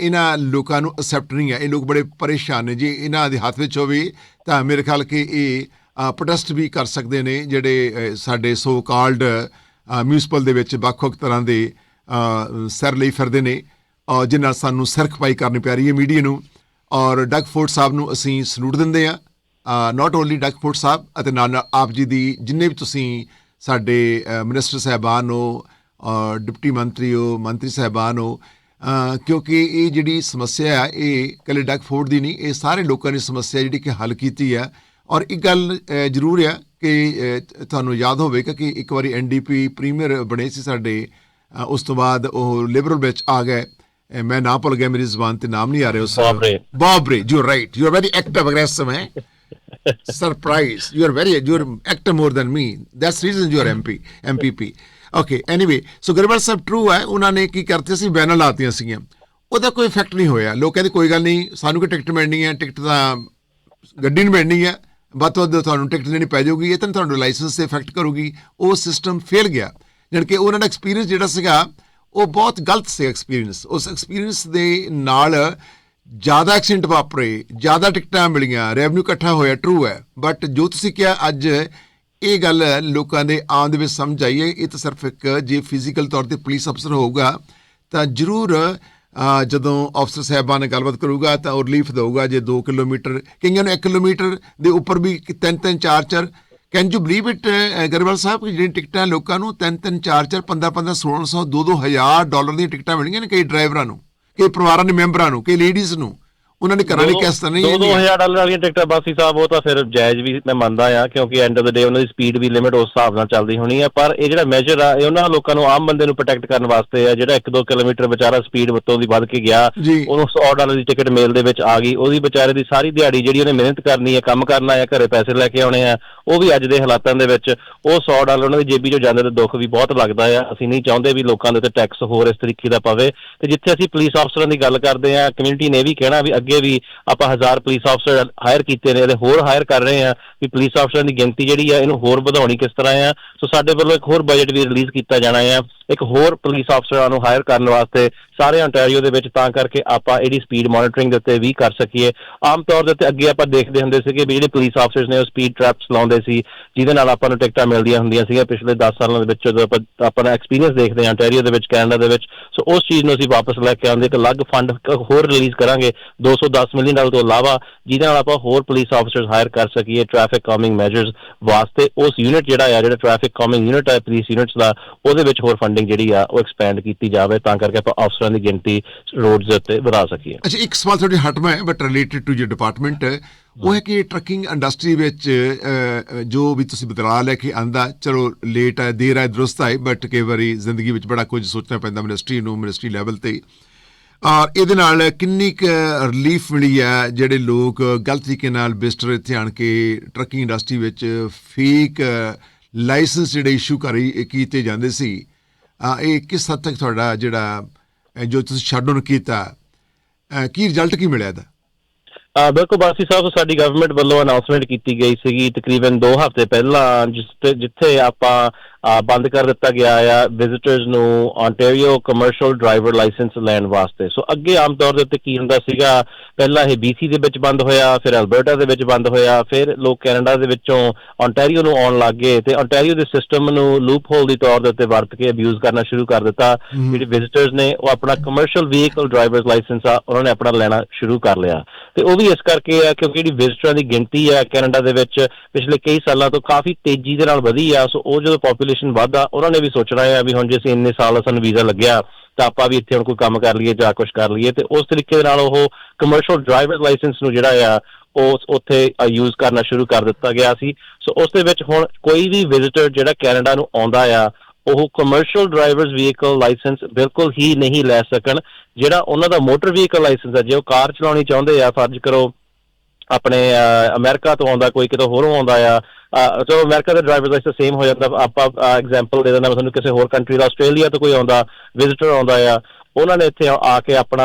S1: ਇਹਨਾਂ ਲੋਕਾਂ ਨੂੰ ਅਸੈਪਟ ਨਹੀਂ ਹੈ ਇਹ ਲੋਕ ਬੜੇ ਪਰੇਸ਼ਾਨ ਨੇ। ਜੇ ਇਹਨਾਂ ਦੇ ਹੱਥ ਵਿੱਚ ਹੋਵੇ ਤਾਂ ਮੇਰੇ ਖਿਆਲ ਕਿ ਇਹ ਪ੍ਰੋਟੈਸਟ ਵੀ ਕਰ ਸਕਦੇ ਨੇ ਜਿਹੜੇ ਸਾਡੇ ਸੋ ਕਾਲਡ ਮਿਊਨਿਸਪਲ ਦੇ ਵਿੱਚ ਵੱਖ-ਵੱਖ ਤਰ੍ਹਾਂ ਦੇ ਅ, ਸਰ ਲਈ ਫਿਰਦੇ ਨੇ ਔਰ ਜਿਨ੍ਹਾਂ ਨਾਲ ਸਾਨੂੰ ਸਰਖਪਾਈ ਕਰਨੀ ਪੈ ਰਹੀ ਹੈ ਮੀਡੀਆ ਨੂੰ। ਔਰ ਡਕਫੋਰਡ ਸਾਹਿਬ ਨੂੰ ਅਸੀਂ ਸਲੂਟ ਦਿੰਦੇ ਆ ਨਾਟ ਓਨਲੀ ਡਕਫੋਰਡ ਸਾਹਿਬ ਅਤੇ ਨਾਲ ਆਪ ਜੀ ਦੀ ਜਿੰਨੇ ਵੀ ਤੁਸੀਂ ਸਾਡੇ ਮਿਨਿਸਟਰ ਸਾਹਿਬਾਨ ਹੋ ਔਰ ਡਿਪਟੀ ਮੰਤਰੀ ਹੋ, ਮੰਤਰੀ ਸਾਹਿਬਾਨ ਹੋ ਕਿਉਂਕਿ ਇਹ ਜਿਹੜੀ ਸਮੱਸਿਆ ਹੈ ਇਹ ਕੱਲੇ ਡਕਫੋਰਡ ਦੀ ਨਹੀਂ, ਇਹ ਸਾਰੇ ਲੋਕਾਂ ਦੀ ਸਮੱਸਿਆ ਜਿਹੜੀ ਕਿ ਹੱਲ ਕੀਤੀ ਹੈ ਔਰ ਇੱਕ ਗੱਲ ਜ਼ਰੂਰ ਹੈ ਕਿ ਤੁਹਾਨੂੰ ਯਾਦ ਹੋਵੇਗਾ ਕਿ ਇੱਕ ਵਾਰੀ ਐਨਡੀਪੀ ਪ੍ਰੀਮੀਅਰ ਬਣੇ ਸੀ ਸਾਡੇ ਉਸ ਤੋਂ ਬਾਅਦ ਉਹ ਲਿਬਰਲ ਵਿੱਚ ਆ ਗਏ। ਮੈਂ ਨਾ ਭੁੱਲ ਗਿਆ ਮੇਰੀ ਜ਼ੁਬਾਨ ਤੇ ਨਾਮ ਨਹੀਂ ਆ ਰਿਹਾ ਉਸ
S2: Bob Ray.
S1: Bob Ray, you're right. You're very active, aggressive, eh? Surprise. You're very, you're active more than me. That's the reason you're MP, MPP. Okay, anyway. So Grewal Sahib true ਹੈ ਉਹਨਾਂ ਨੇ ਕੀ ਕਰਤੇ ਸੀ ਬੈਨਰ ਲਾਤੀਆਂ ਸੀਗੀਆਂ ਉਹਦਾ ਕੋਈ ਇਫੈਕਟ ਨਹੀਂ ਹੋਇਆ ਲੋਕ ਕਹਿੰਦੇ ਕੋਈ ਗੱਲ ਨਹੀਂ ਸਾਨੂੰ ਕਿ ਟਿਕਟ ਮਿਲਣੀ ਹੈ ਟਿਕਟ ਤਾਂ ਗੱਡੀ ਨੂੰ ਮਿਲਣੀ ਹੈ ਵੱਧ ਤੋਂ ਵੱਧ ਤੁਹਾਨੂੰ ਟਿਕਟ ਲੈਣੀ ਪੈ ਜਾਊਗੀ ਇਹ ਤਾਂ ਤੁਹਾਨੂੰ ਲਾਇਸੈਂਸ ਤੇ ਇਫੈਕਟ ਕਰੂਗੀ ਉਹ ਸਿਸਟਮ ਫੇਲ ਗਿਆ ਜਾਣੀ ਕਿ ਉਹਨਾਂ ਦਾ ਐਕਸਪੀਰੀਅੰਸ ਜਿਹੜਾ ਸੀਗਾ ਉਹ ਬਹੁਤ ਗਲਤ ਸੀ ਐਕਸਪੀਰੀਅੰਸ ਉਸ ਐਕਸਪੀਰੀਅੰਸ ਦੇ ਨਾਲ ਜ਼ਿਆਦਾ ਐਕਸੀਡੈਂਟ ਵਾਪਰੇ, ਜ਼ਿਆਦਾ ਟਿਕਟਾਂ ਮਿਲੀਆਂ ਰੈਵਨਿਊ ਇਕੱਠਾ ਹੋਇਆ ਟਰੂ ਹੈ। ਬਟ ਜੋ ਤੁਸੀਂ ਕਿਹਾ ਅੱਜ, ਇਹ ਗੱਲ ਲੋਕਾਂ ਦੇ ਆਮ ਦੇ ਵਿੱਚ ਸਮਝ ਆਈ ਹੈ। ਇਹ ਤਾਂ ਸਿਰਫ ਇੱਕ ਜੇ ਫਿਜ਼ੀਕਲ ਤੌਰ ਤੇ ਪੁਲਿਸ ਅਫਸਰ ਹੋਊਗਾ, ਤਾਂ ਜ਼ਰੂਰ ਜਦੋਂ ਅਫਸਰ ਸਾਹਿਬਾਨ ਨਾਲ ਗੱਲਬਾਤ ਕਰੂਗਾ, ਤਾਂ ਉਹ ਰਿਲੀਫ ਦੇਊਗਾ। ਜੇ 2 ਕਿਲੋਮੀਟਰ, ਕਈਆਂ ਨੂੰ 1 ਕਿਲੋਮੀਟਰ ਦੇ ਉੱਪਰ ਵੀ 3 3 4 4 can you believe it Grewal Sahib ਕਿ ਜਿਹੜੀ ਟਿਕਟਾਂ ਲੋਕਾਂ ਨੂੰ 3 3 4 4 15 15 1600 2 2000 ਡਾਲਰ ਦੀਆਂ ਟਿਕਟਾਂ ਮਿਲੀਆਂ ਨੇ ਕਈ ਡਰਾਈਵਰਾਂ ਨੂੰ, ਕਈ ਪਰਿਵਾਰਾਂ ਦੇ ਮੈਂਬਰਾਂ ਨੂੰ, ਕਈ ਲੇਡੀਜ਼ ਨੂੰ। ਉਹਨਾਂ ਨੇ ਕਰਾਣੀ ਕਿਸ ਤਰ੍ਹਾਂ ਨਹੀਂ
S2: ਦੋ
S1: ਇੰਨੀ-
S2: 2000 ਡਾਲਰ ਵਾਲੀਆਂ ਟਿਕਟਾਂ ਬਾਸੀ ਸਾਹਿਬ ਉਹ ਤਾਂ ਫਿਰ ਜਾਇਜ਼ ਵੀ ਮੈਂ ਮੰਨਦਾ ਆ ਕਿਉਂਕਿ ਐਂਡ ਆਫ ਦ ਡੇ ਉਹਨਾਂ ਦੀ ਸਪੀਡ ਵੀ ਲਿਮਿਟ ਉਸ ਹਿਸਾਬ ਨਾਲ ਚੱਲਦੀ ਹੋਣੀ ਆ ਪਰ ਇਹ ਜਿਹੜਾ ਮੈਜਰ ਆ ਇਹ ਉਹਨਾਂ ਲੋਕਾਂ ਨੂੰ ਆਮ ਬੰਦੇ ਨੂੰ ਪ੍ਰੋਟੈਕਟ ਕਰਨ ਵਾਸਤੇ ਆ ਜਿਹੜਾ 1-2 ਕਿਲੋਮੀਟਰ ਵਿਚਾਰਾ ਸਪੀਡ ਵੱਤੋਂ ਦੀ ਵੱਧ ਕੇ ਗਿਆ
S1: ਜੀ।
S2: ਉਹਨੂੰ 100 ਡਾਲਰ ਦੀ ਟਿਕਟ ਮੇਲ ਦੇ ਵਿੱਚ ਆ ਗਈ। ਉਹਦੀ ਵਿਚਾਰੇ ਦੀ ਸਾਰੀ ਦਿਹਾੜੀ ਜਿਹੜੀ ਉਹਨੇ ਮਿਹਨਤ ਕਰਨੀ ਹੈ ਕੰਮ ਕਰਨਾ ਹੈ ਘਰੇ ਪੈਸੇ ਲੈ ਕੇ ਆਉਣੇ ਆ ਉਹ ਵੀ ਅੱਜ ਦੇ ਹਾਲਾਤਾਂ ਦੇ ਵਿੱਚ ਉਹ 100 ਡਾਲਰ ਉਹਨਾਂ ਦੀ ਜੇਬੀ ਚੋਂ ਜਾਂਦੇ ਤੇ ਦੁੱਖ ਵੀ ਬਹੁਤ ਲੱਗਦਾ ਆ। ਅਸੀਂ ਨਹੀਂ ਚਾਹੁੰਦੇ ਵੀ ਲੋਕਾਂ ਦੇ ਉੱਤੇ ਟੈਕਸ ਹੋਰ ਇਸ ਤਰੀਕੇ ਦਾ ਪਵੇ। ਤੇ ਜਿੱਥੇ ਅਸੀਂ ਪੁਲਿਸ ਅਫਸਰਾਂ ਦੀ ਗੱਲ ਕਰਦੇ ਆ ਕਮਿਊਨਿਟੀ ਨੇ ਇਹ ਵੀ ਕਹਿਣਾ ਵੀ ਅੱਗੇ ਵੀ ਆਪਾਂ ਹਜ਼ਾਰ ਪੁਲਿਸ ਅਫਸਰ ਹਾਇਰ ਕੀਤੇ ਨੇ ਤੇ ਹੋਰ ਹਾਇਰ ਕਰ ਰਹੇ ਆ ਵੀ ਪੁਲਿਸ ਅਫਸਰਾਂ ਦੀ ਗਿਣਤੀ ਜਿਹੜੀ ਆ ਇਹਨੂੰ ਹੋਰ ਵਧਾਉਣੀ ਕਿਸ ਤਰ੍ਹਾਂ ਆ। ਸੋ ਸਾਡੇ ਵੱਲੋਂ ਇੱਕ ਹੋਰ ਬਜਟ ਵੀ ਰਿਲੀਜ਼ ਕੀਤਾ ਜਾਣਾ ਆ। ਇੱਕ ਹੋਰ ਪੁਲਿਸ ਅਫਸਰਾਂ ਨੂੰ ਹਾਇਰ ਕਰਨ ਵਾਸਤੇ ਸਾਰੇ ontario ਦੇ ਵਿੱਚ, ਤਾਂ ਕਰਕੇ ਆਪਾਂ ਇਹਦੀ ਸਪੀਡ ਮੋਨੀਟਰਿੰਗ ਦੇ ਉੱਤੇ ਵੀ ਕਰ ਸਕੀਏ। ਆਮ ਤੌਰ ਦੇ ਉੱਤੇ ਅੱਗੇ ਆਪਾਂ ਦੇਖਦੇ ਹੁੰਦੇ ਸੀਗੇ ਵੀ ਜਿਹੜੇ ਪੁਲਿਸ ਅਫਸਰਸ ਨੇ ਉਹ ਸਪੀਡ ਟ੍ਰੈਪਸ ਲਾਉਂਦੇ ਸੀ, ਜਿਹਦੇ ਨਾਲ ਆਪਾਂ ਨੂੰ ਟਿਕਟਾਂ ਮਿਲਦੀਆਂ ਹੁੰਦੀਆਂ ਸੀਗੀਆਂ। ਪਿਛਲੇ 10 ਸਾਲਾਂ ਦੇ ਵਿੱਚ ਜਦੋਂ ਆਪਾਂ ਆਪਣਾ ਐਕਸਪੀਰੀਅੰਸ ਦੇਖਦੇ ਹਾਂ ontario ਦੇ ਵਿੱਚ ਕੈਨੇਡਾ ਦੇ ਵਿੱਚ, ਸੋ ਉਸ ਚੀਜ਼ ਨੂੰ ਅਸੀਂ ਵਾਪਸ ਲੈ ਕੇ ਆਉਂਦੇ, ਇੱਕ ਅਲੱਗ ਫੰਡ ਹੋਰ ਰਿਲੀਜ਼ ਕਰਾਂਗੇ 210 ਮਿਲੀਅਨ ਡਾਲਰ ਤੋਂ ਇਲਾਵਾ, ਜਿਹਦੇ ਨਾਲ ਆਪਾਂ ਹੋਰ ਪੁਲਿਸ ਅਫਸਰਸ ਹਾਇਰ ਕਰ ਸਕੀਏ ਟ੍ਰੈਫਿਕ ਕਾਮਿੰਗ ਮੈਜਰਸ ਵਾਸਤੇ। ਉਸ ਯੂਨਿਟ ਜਿਹੜਾ ਆ, ਜਿਹੜਾ ਟ੍ਰੈਫਿਕ ਕਾਮਿੰਗ ਯੂਨਿਟ ਹੈ ਪੁਲਿਸ ਯੂਨਿਟਸ ਦਾ, ਉਹਦੇ ਵਿੱਚ ਹੋਰ ਫੰਡਿੰਗ ਜਿਹੜੀ ਆ, ਉਹ ਐਕਸਪੈਂਡ ਕੀਤੀ ਜਾਵੇ। ਤਾਂ ਕਰਕੇ ਆਪਾਂ ਅਫਸਰਾਂ ਦੀ ਗਿਣਤੀ ਰੋਡਸ ਦੇ ਉੱਤੇ ਵਧਾ ਸਕੀਏ।
S1: ਅੱਛਾ, ਇੱਕ ਸਵਾਲ ਤੁਹਾਡੇ ਹਟਵਾ ਹੈ but related to your department ਉਹ ਹੈ ਕਿ ਟਰੱਕਿੰਗ ਇੰਡਸਟਰੀ ਵਿੱਚ ਜੋ ਵੀ ਤੁਸੀਂ ਬਦਲਾਅ ਲੈ ਕੇ ਆਂਦਾ, ਚਲੋ ਲੇਟ ਹੈ, ਦੇਰ ਹੈ, ਦਰੁਸਤ ਹੈ ਬਟ ਕਈ ਵਾਰੀ ਜ਼ਿੰਦਗੀ ਵਿੱਚ ਬੜਾ ਕੁਝ ਸੋਚਣਾ ਪੈਂਦਾ ਮਿਨਿਸਟਰੀ ਨੂੰ ਮਿਨਿਸਟਰੀ ਲੈਵਲ ਤੇ। ਔਰ ਇਹਦੇ ਨਾਲ ਕਿੰਨੀ ਕੁ ਰਿਲੀਫ ਮਿਲੀ ਹੈ, ਜਿਹੜੇ ਲੋਕ ਗਲਤ ਤਰੀਕੇ ਨਾਲ ਬਿਸਟਰ ਇੱਥੇ ਆਣ ਕੇ ਟਰੱਕਿੰਗ ਇੰਡਸਟਰੀ ਵਿੱਚ ਫੇਕ ਲਾਇਸੈਂਸ ਜਿਹੜੇ ਇਸ਼ੂ ਕਰੀ ਕੀਤੇ ਜਾਂਦੇ ਸੀ। ਇਹ ਕਿਸ ਹੱਦ ਤੱਕ ਤੁਹਾਡਾ ਜਿਹੜਾ ਜੋ ਤੁਸੀਂ ਸ਼ਟਡਾਊਨ ਕੀਤਾ ਅਹ, ਕੀ ਰਿਜ਼ਲਟ ਕੀ ਮਿਲਿਆ ਇਹਦਾ?
S2: ਆ ਬਿਲਕੁਲ ਬਾਸੀ ਸਾਹਿਬ ਸਾਡੀ ਗਵਰਨਮੈਂਟ ਵੱਲੋਂ ਅਨਾਉਂਸਮੈਂਟ ਕੀਤੀ ਗਈ ਸੀਗੀ ਤਕਰੀਬਨ 2 ਹਫ਼ਤੇ ਪਹਿਲਾਂ ਜਿਸ ਤੇ- ਜਿੱਥੇ ਆਪਾਂ ਬੰਦ ਕਰ ਦਿੱਤਾ ਗਿਆ ਆ ਵਿਜ਼ਿਟਰਸ ਨੂੰ ontario ਕਮਰਸ਼ੀਅਲ ਡਰਾਈਵਰ ਲਾਇਸੈਂਸ ਲੈਣ ਵਾਸਤੇ। ਸੋ ਅੱਗੇ ਆਮ ਤੌਰ ਦੇ ਉੱਤੇ ਕੀ ਹੁੰਦਾ ਸੀਗਾ ਪਹਿਲਾਂ ਇਹ BC ਦੇ ਵਿੱਚ ਬੰਦ ਹੋਇਆ ਫਿਰ ਅਲਬਰਟਾ ਦੇ ਵਿੱਚ ਬੰਦ ਹੋਇਆ ਫਿਰ ਲੋਕ ਕੈਨੇਡਾ ਦੇ ਵਿੱਚੋਂ ontario ਨੂੰ ਆਉਣ ਲੱਗ ਗਏ ਤੇ ontario ਦੇ ਸਿਸਟਮ ਨੂੰ ਲੂਪ ਹੋਲ ਦੀ ਤੌਰ ਦੇ ਉੱਤੇ ਵਰਤ ਕੇ ਅਬਿਊਜ਼ ਕਰਨਾ ਸ਼ੁਰੂ ਕਰ ਦਿੱਤਾ। ਜਿਹੜੇ ਵਿਜ਼ਿਟਰਸ ਨੇ ਉਹ ਆਪਣਾ ਕਮਰਸ਼ੀਅਲ ਵਹੀਕਲ ਡਰਾਈਵਰਸ ਲਾਇਸੈਂਸ ਆ ਉਹਨਾਂ ਨੇ ਆਪਣਾ ਲੈਣਾ ਸ਼ੁਰੂ ਕਰ ਲਿਆ। ਤੇ ਉਹ ਵੀ ਇਸ ਕਰਕੇ ਆ ਕਿਉਂਕਿ ਜਿਹੜੀ ਵਿਜ਼ਿਟਰਾਂ ਦੀ ਗਿਣਤੀ ਆ ਕੈਨੇਡਾ ਦੇ ਵਿੱਚ ਪਿਛਲੇ ਕਈ ਸਾਲਾਂ ਤੋਂ ਕਾਫੀ ਤੇਜ਼ੀ ਦੇ ਨਾਲ ਵਧੀ ਆ ਸੋ ਉਹ ਜਦੋਂ ਪੋਪੂਲੇਸ਼ਨ ਵਧਦਾ, ਉਹਨਾਂ ਨੇ ਵੀ ਸੋਚਣਾ ਆ ਵੀ ਹੁਣ ਜੇ ਅਸੀਂ ਇੰਨੇ ਸਾਲ ਸਾਨੂੰ ਵੀਜ਼ਾ ਲੱਗਿਆ, ਤਾਂ ਆਪਾਂ ਵੀ ਇੱਥੇ ਹੁਣ ਕੋਈ ਕੰਮ ਕਰ ਲਈਏ ਜਾਂ ਕੁਝ ਕਰ ਲਈਏ, ਤੇ ਉਸ ਤਰੀਕੇ ਦੇ ਨਾਲ ਉਹ ਕਮਰਸ਼ੀਅਲ ਡਰਾਈਵਰ ਲਾਇਸੈਂਸ ਨੂੰ ਜਿਹੜਾ ਆ, ਉਹ ਉੱਥੇ ਯੂਜ਼ ਕਰਨਾ ਸ਼ੁਰੂ ਕਰ ਦਿੱਤਾ ਗਿਆ ਸੀ। ਸੋ ਉਸ ਦੇ ਵਿੱਚ ਹੁਣ ਕੋਈ ਵੀ ਵਿਜ਼ਿਟਰ ਜਿਹੜਾ ਕੈਨੇਡਾ ਨੂੰ ਆਉਂਦਾ ਆ, ਉਹ ਕਮਰਸ਼ੀਅਲ ਡਰਾਈਵਰਸ ਵਹੀਕਲ ਲਾਇਸੈਂਸ ਬਿਲਕੁਲ ਹੀ ਨਹੀਂ ਲੈ ਸਕਣ। ਜਿਹੜਾ ਉਹਨਾਂ ਦਾ ਮੋਟਰ ਵਹੀਕਲ ਲਾਇਸੈਂਸ ਹੈ ਜੇ ਉਹ ਕਾਰ ਚਲਾਉਣੀ ਚਾਹੁੰਦੇ ਆ, ਫਰਜ਼ ਕਰੋ ਆਪਣੇ ਅਹ, ਅਮਰੀਕਾ ਤੋਂ ਆਉਂਦਾ ਕੋਈ ਕਿਤੋਂ ਹੋਰੋਂ ਆਉਂਦਾ ਆ ਅਹ, ਚਲੋ ਅਮਰੀਕਾ ਦਾ ਡਰਾਈਵਰ ਲਾਇਸੈਂਸ ਸੇਮ ਹੋ ਜਾਂਦਾ ਆਪਾਂ ਐਗਜ਼ਾਮਪਲ ਦੇ ਦਿੰਦਾ ਮੈਂ ਤੁਹਾਨੂੰ ਕਿਸੇ ਹੋਰ ਕੰਟਰੀ ਦਾ ਆਸਟ੍ਰੇਲੀਆ ਤੋਂ ਕੋਈ ਆਉਂਦਾ ਵਿਜ਼ਿਟਰ ਆਉਂਦਾ ਆ ਉਹਨਾਂ ਨੇ ਇੱਥੇ ਆ ਕੇ ਆਪਣਾ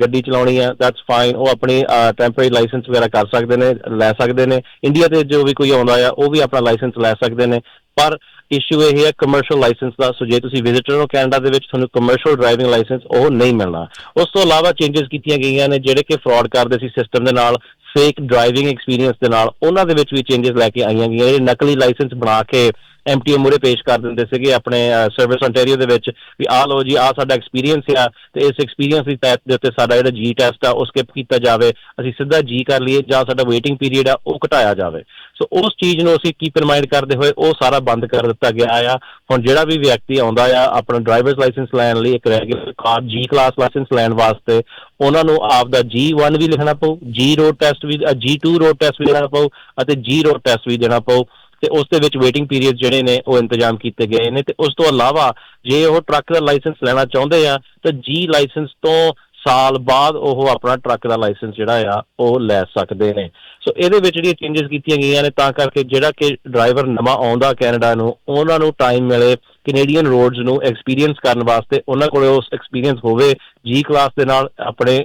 S2: ਗੱਡੀ ਚਲਾਉਣੀ ਹੈ ਦੈਟਸ ਫਾਈਨ ਉਹ ਆਪਣੀ ਟੈਂਪਰੇਰੀ ਲਾਇਸੈਂਸ ਵਗੈਰਾ ਕਰ ਸਕਦੇ ਨੇ ਲੈ ਸਕਦੇ ਨੇ ਇੰਡੀਆ ਤੇ ਜੋ ਵੀ ਕੋਈ ਆਉਂਦਾ ਆ ਉਹ ਵੀ ਆਪਣਾ ਲਾਇਸੈਂਸ ਲੈ ਸਕਦੇ ਨੇ ਪਰ ਇਸ਼ੂ ਇਹ ਹੈ ਕਮਰਸ਼ੀਅਲ ਲਾਇਸੈਂਸ ਦਾ ਸੋ ਜੇ ਤੁਸੀਂ ਵਿਜ਼ਿਟਰ ਹੋ ਕੈਨੇਡਾ ਦੇ ਵਿੱਚ ਤੁਹਾਨੂੰ ਕਮਰਸ਼ੀਅਲ ਡਰਾਈਵਿੰਗ ਲਾਇਸੈਂਸ ਉਹ ਨਹੀਂ ਮਿਲਣਾ। ਉਸ ਤੋਂ ਇਲਾਵਾ ਚੇਂਜਸ ਕੀਤੀਆਂ ਗਈਆਂ ਨੇ ਜਿਹੜੇ ਕਿ ਫਰਾਡ ਕਰਦੇ ਸੀ ਸਿਸਟਮ ਦੇ ਨਾਲ ਫੇਕ ਡਰਾਈਵਿੰਗ ਐਕਸਪੀਰੀਅੰਸ ਦੇ ਨਾਲ ਉਹਨਾਂ ਦੇ ਵਿੱਚ ਵੀ ਚੇਂਜਸ ਲੈ ਕੇ ਆਈਆਂ ਗਈਆਂ। ਜਿਹੜੇ ਨਕਲੀ ਲਾਇਸੈਂਸ ਬਣਾ ਕੇ ਐਮਟੀਓ ਮੂਰੇ ਪੇਸ਼ ਕਰ ਦਿੰਦੇ ਸੀਗੇ ਆਪਣੇ ਸਰਵਿਸ ontario ਦੇ ਵਿੱਚ ਵੀ ਆਹ ਲਓ ਜੀ, ਆਹ ਸਾਡਾ ਐਕਸਪੀਰੀਅੰਸ ਆ ਤੇ ਇਸ ਐਕਸਪੀਰੀਅੰਸ ਦੀ ਤਹਿਤ ਦੇ ਉੱਤੇ ਸਾਡਾ ਜਿਹੜਾ ਜੀ ਟੈਸਟ ਆ ਉਹ ਸਕਿਪ ਕੀਤਾ ਜਾਵੇ, ਅਸੀਂ ਸਿੱਧਾ ਜੀ ਕਰ ਲਈਏ ਜਾਂ ਸਾਡਾ ਵੇਟਿੰਗ ਪੀਰੀਅਡ ਆ ਉਹ ਘਟਾਇਆ ਜਾਵੇ। ਸੋ ਉਸ ਚੀਜ਼ ਨੂੰ ਅਸੀਂ ਕੀਪ ਇਨ ਮਾਈਂਡ ਕਰਦੇ ਹੋਏ ਉਹ ਸਾਰਾ ਬੰਦ ਕਰ ਦਿੱਤਾ ਗਿਆ ਆ। ਹੁਣ ਜਿਹੜਾ ਵੀ ਵਿਅਕਤੀ ਆਉਂਦਾ ਆ, ਆਪਣਾ ਡਰਾਈਵਰਸ ਲਾਇਸੈਂਸ ਲੈਣ ਲਈ ਇੱਕ ਰੈਗੂਲਰ ਕਾਰ ਜੀ ਕਲਾਸ ਲਾਇਸੈਂਸ ਲੈਣ ਵਾਸਤੇ, ਉਹਨਾਂ ਨੂੰ ਆਪ ਦਾ G1 ਵੀ ਲਿਖਣਾ ਪਊ, G ਰੋਡ ਟੈਸਟ ਵੀ G2 ਰੋਡ ਟੈਸਟ ਵੀ ਦੇਣਾ ਪਊ ਅਤੇ G ਰੋਡ ਟੈਸਟ ਵੀ ਦੇਣਾ ਪਊ। ਤੇ ਉਸ ਦੇ ਵਿੱਚ ਵੇਟਿੰਗ ਪੀਰੀਅਡ ਜਿਹੜੇ ਨੇ, ਉਹ ਇੰਤਜ਼ਾਮ ਕੀਤੇ ਗਏ ਨੇ ਤੇ ਉਸ ਤੋਂ ਇਲਾਵਾ ਜੇ ਉਹ ਟਰੱਕ ਦਾ ਲਾਇਸੈਂਸ ਲੈਣਾ ਚਾਹੁੰਦੇ ਆ, ਤਾਂ ਜੀ ਲਾਇਸੈਂਸ ਤੋਂ ਸਾਲ ਬਾਅਦ ਉਹ ਆਪਣਾ ਟਰੱਕ ਦਾ ਲਾਇਸੈਂਸ ਜਿਹੜਾ ਆ, ਉਹ ਲੈ ਸਕਦੇ ਨੇ। ਸੋ ਇਹਦੇ ਵਿੱਚ ਜਿਹੜੀਆਂ ਚੇਂਜਸ ਕੀਤੀਆਂ ਗਈਆਂ ਨੇ, ਤਾਂ ਕਰਕੇ ਜਿਹੜਾ ਕਿ ਡਰਾਈਵਰ ਨਵਾਂ ਆਉਂਦਾ ਕੈਨੇਡਾ ਨੂੰ, ਉਹਨਾਂ ਨੂੰ ਟਾਈਮ ਮਿਲੇ ਕੈਨੇਡੀਅਨ ਰੋਡਸ ਨੂੰ ਐਕਸਪੀਰੀਅੰਸ ਕਰਨ ਵਾਸਤੇ, ਉਹਨਾਂ ਕੋਲੇ ਉਸ ਐਕਸਪੀਰੀਅੰਸ ਹੋਵੇ ਜੀ ਕਲਾਸ ਦੇ ਨਾਲ ਆਪਣੇ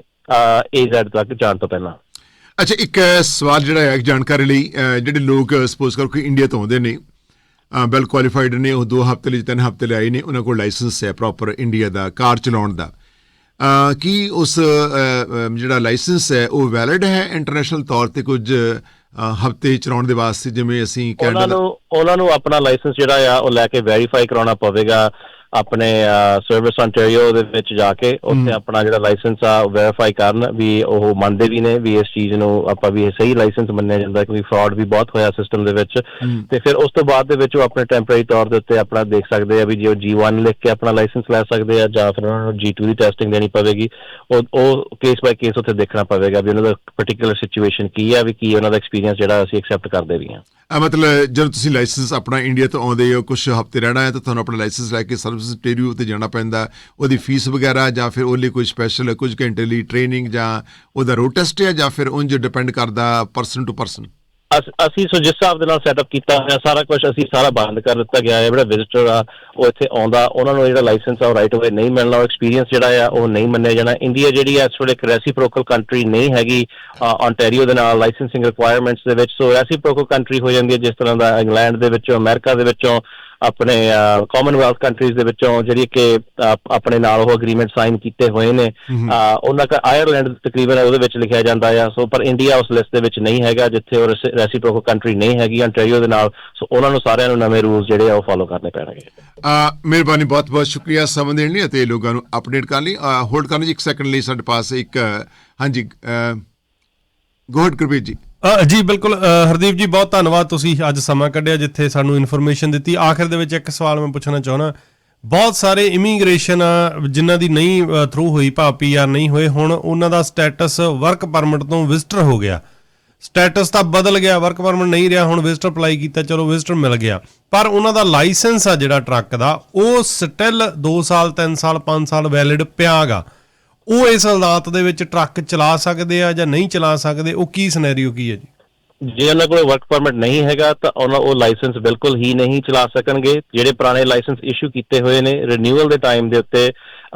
S2: ਏਜ਼ੈਡ ਤੱਕ ਜਾਣ ਤੋਂ ਪਹਿਲਾਂ।
S1: ਅੱਛਾ ਇੱਕ ਸਵਾਲ ਜਿਹੜਾ ਹੈ ਇੱਕ ਜਾਣਕਾਰੀ ਲਈ ਜਿਹੜੇ ਲੋਕ ਸਪੋਜ਼ ਕਰੋ ਕਿ ਇੰਡੀਆ ਤੋਂ ਆਉਂਦੇ ਨੇ ਵੈਲ ਕੁਆਲੀਫਾਈਡ ਨੇ ਉਹ 2 ਹਫ਼ਤੇ ਲਈ 3 ਹਫ਼ਤੇ ਲਈ ਆਏ ਨੇ ਉਹਨਾਂ ਕੋਲ ਲਾਇਸੈਂਸ ਹੈ ਪ੍ਰੋਪਰ ਇੰਡੀਆ ਦਾ ਕਾਰ ਚਲਾਉਣ ਦਾ। ਕੀ ਉਸ ਜਿਹੜਾ ਲਾਇਸੈਂਸ ਹੈ ਉਹ ਵੈਲਿਡ ਹੈ ਇੰਟਰਨੈਸ਼ਨਲ ਤੌਰ ਤੇ ਕੁਝ ਹਫ਼ਤੇ ਚਲਾਉਣ ਦੇ ਵਾਸਤੇ ਜਿਵੇਂ ਅਸੀਂ
S2: ਉਹਨਾਂ
S1: ਕੈਨੇਡਾ ਦਾ
S2: ਨੂੰ ਉਹਨਾਂ ਨੂੰ ਆਪਣਾ ਲਾਇਸੈਂਸ ਜਿਹੜਾ ਆ ਉਹ ਲੈ ਕੇ ਵੈਰੀਫਾਈ ਕਰਾਉਣਾ ਪਵੇਗਾ। ਆਪਣੇ ਸਰਵਿਸ ontario ਦੇ ਵਿੱਚ ਜਾ ਕੇ ਉੱਥੇ ਆਪਣਾ ਜਿਹੜਾ ਲਾਇਸੈਂਸ ਆ ਵੈਰੀਫਾਈ ਕਰਨ ਵੀ ਉਹ ਮੰਨਦੇ ਵੀ ਨੇ ਵੀ ਇਸ ਚੀਜ਼ ਨੂੰ ਆਪਾਂ ਵੀ ਇਹ ਸਹੀ ਲਾਇਸੈਂਸ ਮੰਨਿਆ ਜਾਂਦਾ ਕਿਉਂਕਿ ਫਰਾਡ ਵੀ ਬਹੁਤ ਹੋਇਆ ਸਿਸਟਮ ਦੇ ਵਿੱਚ। ਤੇ ਫਿਰ ਉਸ ਤੋਂ ਬਾਅਦ ਦੇ ਵਿੱਚ ਉਹ ਆਪਣੇ ਟੈਂਪਰੇਰੀ ਤੌਰ ਦੇ ਉੱਤੇ ਆਪਣਾ ਦੇਖ ਸਕਦੇ ਆ ਵੀ ਜੇ ਉਹ G1 ਲਿਖ ਕੇ ਆਪਣਾ ਲਾਇਸੈਂਸ ਲੈ ਸਕਦੇ ਆ ਜਾਂ ਫਿਰ ਉਹਨਾਂ ਨੂੰ G2 ਦੀ ਟੈਸਟਿੰਗ ਦੇਣੀ ਪਵੇਗੀ ਉਹ ਉਹ ਕੇਸ ਬਾਈ ਕੇਸ ਉੱਥੇ ਦੇਖਣਾ ਪਵੇਗਾ ਵੀ ਉਹਨਾਂ ਦਾ ਪਾਰਟਿਕੂਲਰ ਸਿਚੁਏਸ਼ਨ ਕੀ ਆ ਵੀ ਕੀ ਉਹਨਾਂ ਦਾ ਐਕਸਪੀਰੀਅੰਸ ਜਿਹੜਾ ਅਸੀਂ ਐਕਸੈਪਟ ਕਰਦੇ ਵੀ
S1: ਆ ਮਤਲਬ ਜਦੋਂ ਤੁਸੀਂ ਲਾਇਸੈਂਸ ਆਪਣਾ ਇੰਡੀਆ ਤੋਂ ਆਉਂਦੇ ਹੋ ਕੁਝ ਹਫ਼ਤੇ ਰਹਿਣਾ ਹੈ ਤਾਂ ਤੁਹਾਨੂੰ ਆਪਣਾ ਲਾਇਸੈਂਸ ਲੈ ਕੇ ਸਰਵਿਸ ਟੇਰੀਓ ਤੇ ਜਾਣਾ ਪੈਂਦਾ ਉਹਦੀ ਫੀਸ ਵਗੈਰਾ ਜਾਂ ਫਿਰ ਉਹਦੇ ਲਈ ਕੋਈ ਸਪੈਸ਼ਲ ਕੁਝ ਘੰਟੇ ਲਈ ਟ੍ਰੇਨਿੰਗ ਜਾਂ ਉਹਦਾ ਰੋਡ ਟੈਸਟ ਹੈ ਜਾਂ ਫਿਰ ਉਂਝ ਡਿਪੈਂਡ ਕਰਦਾ ਪਰਸਨ ਟੂ ਪਰਸਨ
S2: ਅਸ- ਅਸੀਂ ਸੋ ਜਿਸ ਹਿਸਾਬ ਦੇ ਨਾਲ ਸੈਟਅਪ ਕੀਤਾ ਹੋਇਆ, ਸਾਰਾ ਕੁਝ ਅਸੀਂ ਸਾਰਾ ਬੰਦ ਕਰ ਦਿੱਤਾ ਗਿਆ ਹੈ। ਜਿਹੜਾ ਵਿਜ਼ਿਟਰ ਆ, ਉਹ ਇੱਥੇ ਆਉਂਦਾ, ਉਹਨਾਂ ਨੂੰ ਜਿਹੜਾ ਲਾਇਸੈਂਸ ਆ, ਉਹ ਰਾਈਟ ਅਵੇ ਨਹੀਂ ਮਿਲਣਾ। ਉਹ ਐਕਸਪੀਰੀਅੰਸ ਜਿਹੜਾ ਆ, ਉਹ ਨਹੀਂ ਮੰਨਿਆ ਜਾਣਾ। ਇੰਡੀਆ ਜਿਹੜੀ ਆ, ਇਸ ਵੇਲੇ ਇੱਕ ਰੈਸੀਪ੍ਰੋਕਲ ਕੰਟਰੀ ਨਹੀਂ ਹੈਗੀ ontario ਦੇ ਨਾਲ ਲਾਇਸੈਂਸਿੰਗ ਰਿਕੁਆਇਰਮੈਂਟਸ ਦੇ ਵਿੱਚ। ਸੋ ਰੈਸੀਪ੍ਰੋਕਲ ਕੰਟਰੀ ਹੋ ਜਾਂਦੀ ਹੈ, ਜਿਸ ਤਰ੍ਹਾਂ ਦਾ ਇੰਗਲੈਂਡ ਦੇ ਵਿੱਚੋਂ ਅਮਰੀਕਾ ਦੇ ਵਿੱਚੋਂ ਆਪਣੇ ਕਾਮਨਵੈਲਥ ਕੰਟਰੀਜ਼ ਦੇ ਵਿੱਚੋਂ ਜਿਹੜੀ ਕਿ ਆਪਣੇ ਨਾਲ ਉਹ ਐਗਰੀਮੈਂਟ ਸਾਈਨ ਕੀਤੇ ਹੋਏ ਨੇ। ਉਹਨਾਂ ਦਾ ਆਇਰਲੈਂਡ ਤਕਰੀਬਨ ਉਹਦੇ ਵਿੱਚ ਲਿਖਿਆ ਜਾਂਦਾ ਆ। ਸੋ ਪਰ ਇੰਡੀਆ ਉਸ ਲਿਸਟ ਦੇ ਵਿੱਚ ਨਹੀਂ ਹੈਗਾ ਜਿੱਥੇ ਉਹ ਰੈਸੀਪ੍ਰੋਕਲ ਕੰਟਰੀ ਨਹੀਂ ਹੈਗੀ ontario ਦੇ ਨਾਲ। ਸੋ ਉਹਨਾਂ ਨੂੰ ਸਾਰਿਆਂ ਨੂੰ ਨਵੇਂ ਰੂਲਸ ਜਿਹੜੇ ਆ ਉਹ ਫਾਲੋ ਕਰਨੇ ਪੈਣਗੇ।
S1: ਆ ਮਿਹਰਬਾਨੀ ਬਹੁਤ ਬਹੁਤ ਸ਼ੁਕਰੀਆ ਸਮਾਂ ਦੇਣ ਲਈ ਅਤੇ ਲੋਕਾਂ ਨੂੰ ਅਪਡੇਟ ਕਰਨ ਲਈ। ਹੋਲਡ ਕਰਨ ਲਈ ਇੱਕ ਸੈਕਿੰਡ ਲਈ ਸਾਡੇ ਪਾਸ ਇੱਕ ਹਾਂਜੀ ਗੋਡ ਗੁਰਪ੍ਰੀਤ ਜੀ।
S3: ਜੀ, ਬਿਲਕੁਲ ਹਰਦੀਪ ਜੀ, ਬਹੁਤ ਧੰਨਵਾਦ ਤੁਸੀਂ ਅੱਜ ਸਮਾਂ ਕੱਢਿਆ ਜਿੱਥੇ ਸਾਨੂੰ ਇਨਫੋਰਮੇਸ਼ਨ ਦਿੱਤੀ। ਆਖਿਰ ਦੇ ਵਿੱਚ ਇੱਕ ਸਵਾਲ ਮੈਂ ਪੁੱਛਣਾ ਚਾਹੁੰਦਾ। ਬਹੁਤ ਸਾਰੇ ਇਮੀਗ੍ਰੇਸ਼ਨ ਜਿਨ੍ਹਾਂ ਦੀ ਨਹੀਂ ਥਰੂ ਹੋਈ ਭਾ ਪੀਆਰ ਨਹੀਂ ਹੋਏ, ਹੁਣ ਉਹਨਾਂ ਦਾ ਸਟੇਟਸ ਵਰਕ ਪਰਮਿਟ ਤੋਂ ਵਿਜ਼ਟਰ ਹੋ ਗਿਆ। ਸਟੇਟਸ ਤਾਂ ਬਦਲ ਗਿਆ ਵਰਕ ਪਰਮਿਟ ਨਹੀਂ ਰਿਹਾ, ਹੁਣ ਵਿਜ਼ਟਰ ਅਪਲਾਈ ਕੀਤਾ, ਚਲੋ ਵਿਜ਼ਟਰ ਮਿਲ ਗਿਆ। ਪਰ ਉਹਨਾਂ ਦਾ ਲਾਇਸੈਂਸ ਆ ਜਿਹੜਾ ਟਰੱਕ ਦਾ, ਉਹ ਸਟਿਲ 2 ਸਾਲ 3 ਸਾਲ 5 ਸਾਲ ਵੈਲਿਡ ਪਿਆਗਾ ਉਹ ਇਸ ਹਾਲਾਤ ਦੇ ਵਿੱਚ ਟਰੱਕ ਚਲਾ ਸਕਦੇ ਆ ਜਾਂ ਨਹੀਂ ਚਲਾ ਸਕਦੇ ਉਹ ਕੀ ਸਿਨੈਰੀਓ ਕੀ ਹੈ ਜੀ?
S2: ਜੇ ਉਹਨਾਂ ਕੋਲ ਵਰਕ ਪਰਮਿਟ ਨਹੀਂ ਹੈਗਾ ਤਾਂ ਉਹਨਾਂ ਉਹ ਲਾਇਸੈਂਸ ਬਿਲਕੁਲ ਹੀ ਨਹੀਂ ਚਲਾ ਸਕਣਗੇ। ਜਿਹੜੇ ਪੁਰਾਣੇ ਲਾਇਸੈਂਸ ਇਸ਼ੂ ਕੀਤੇ ਹੋਏ ਨੇ ਰੀਨਿਊਅਲ ਦੇ ਟਾਈਮ ਦੇ ਉੱਤੇ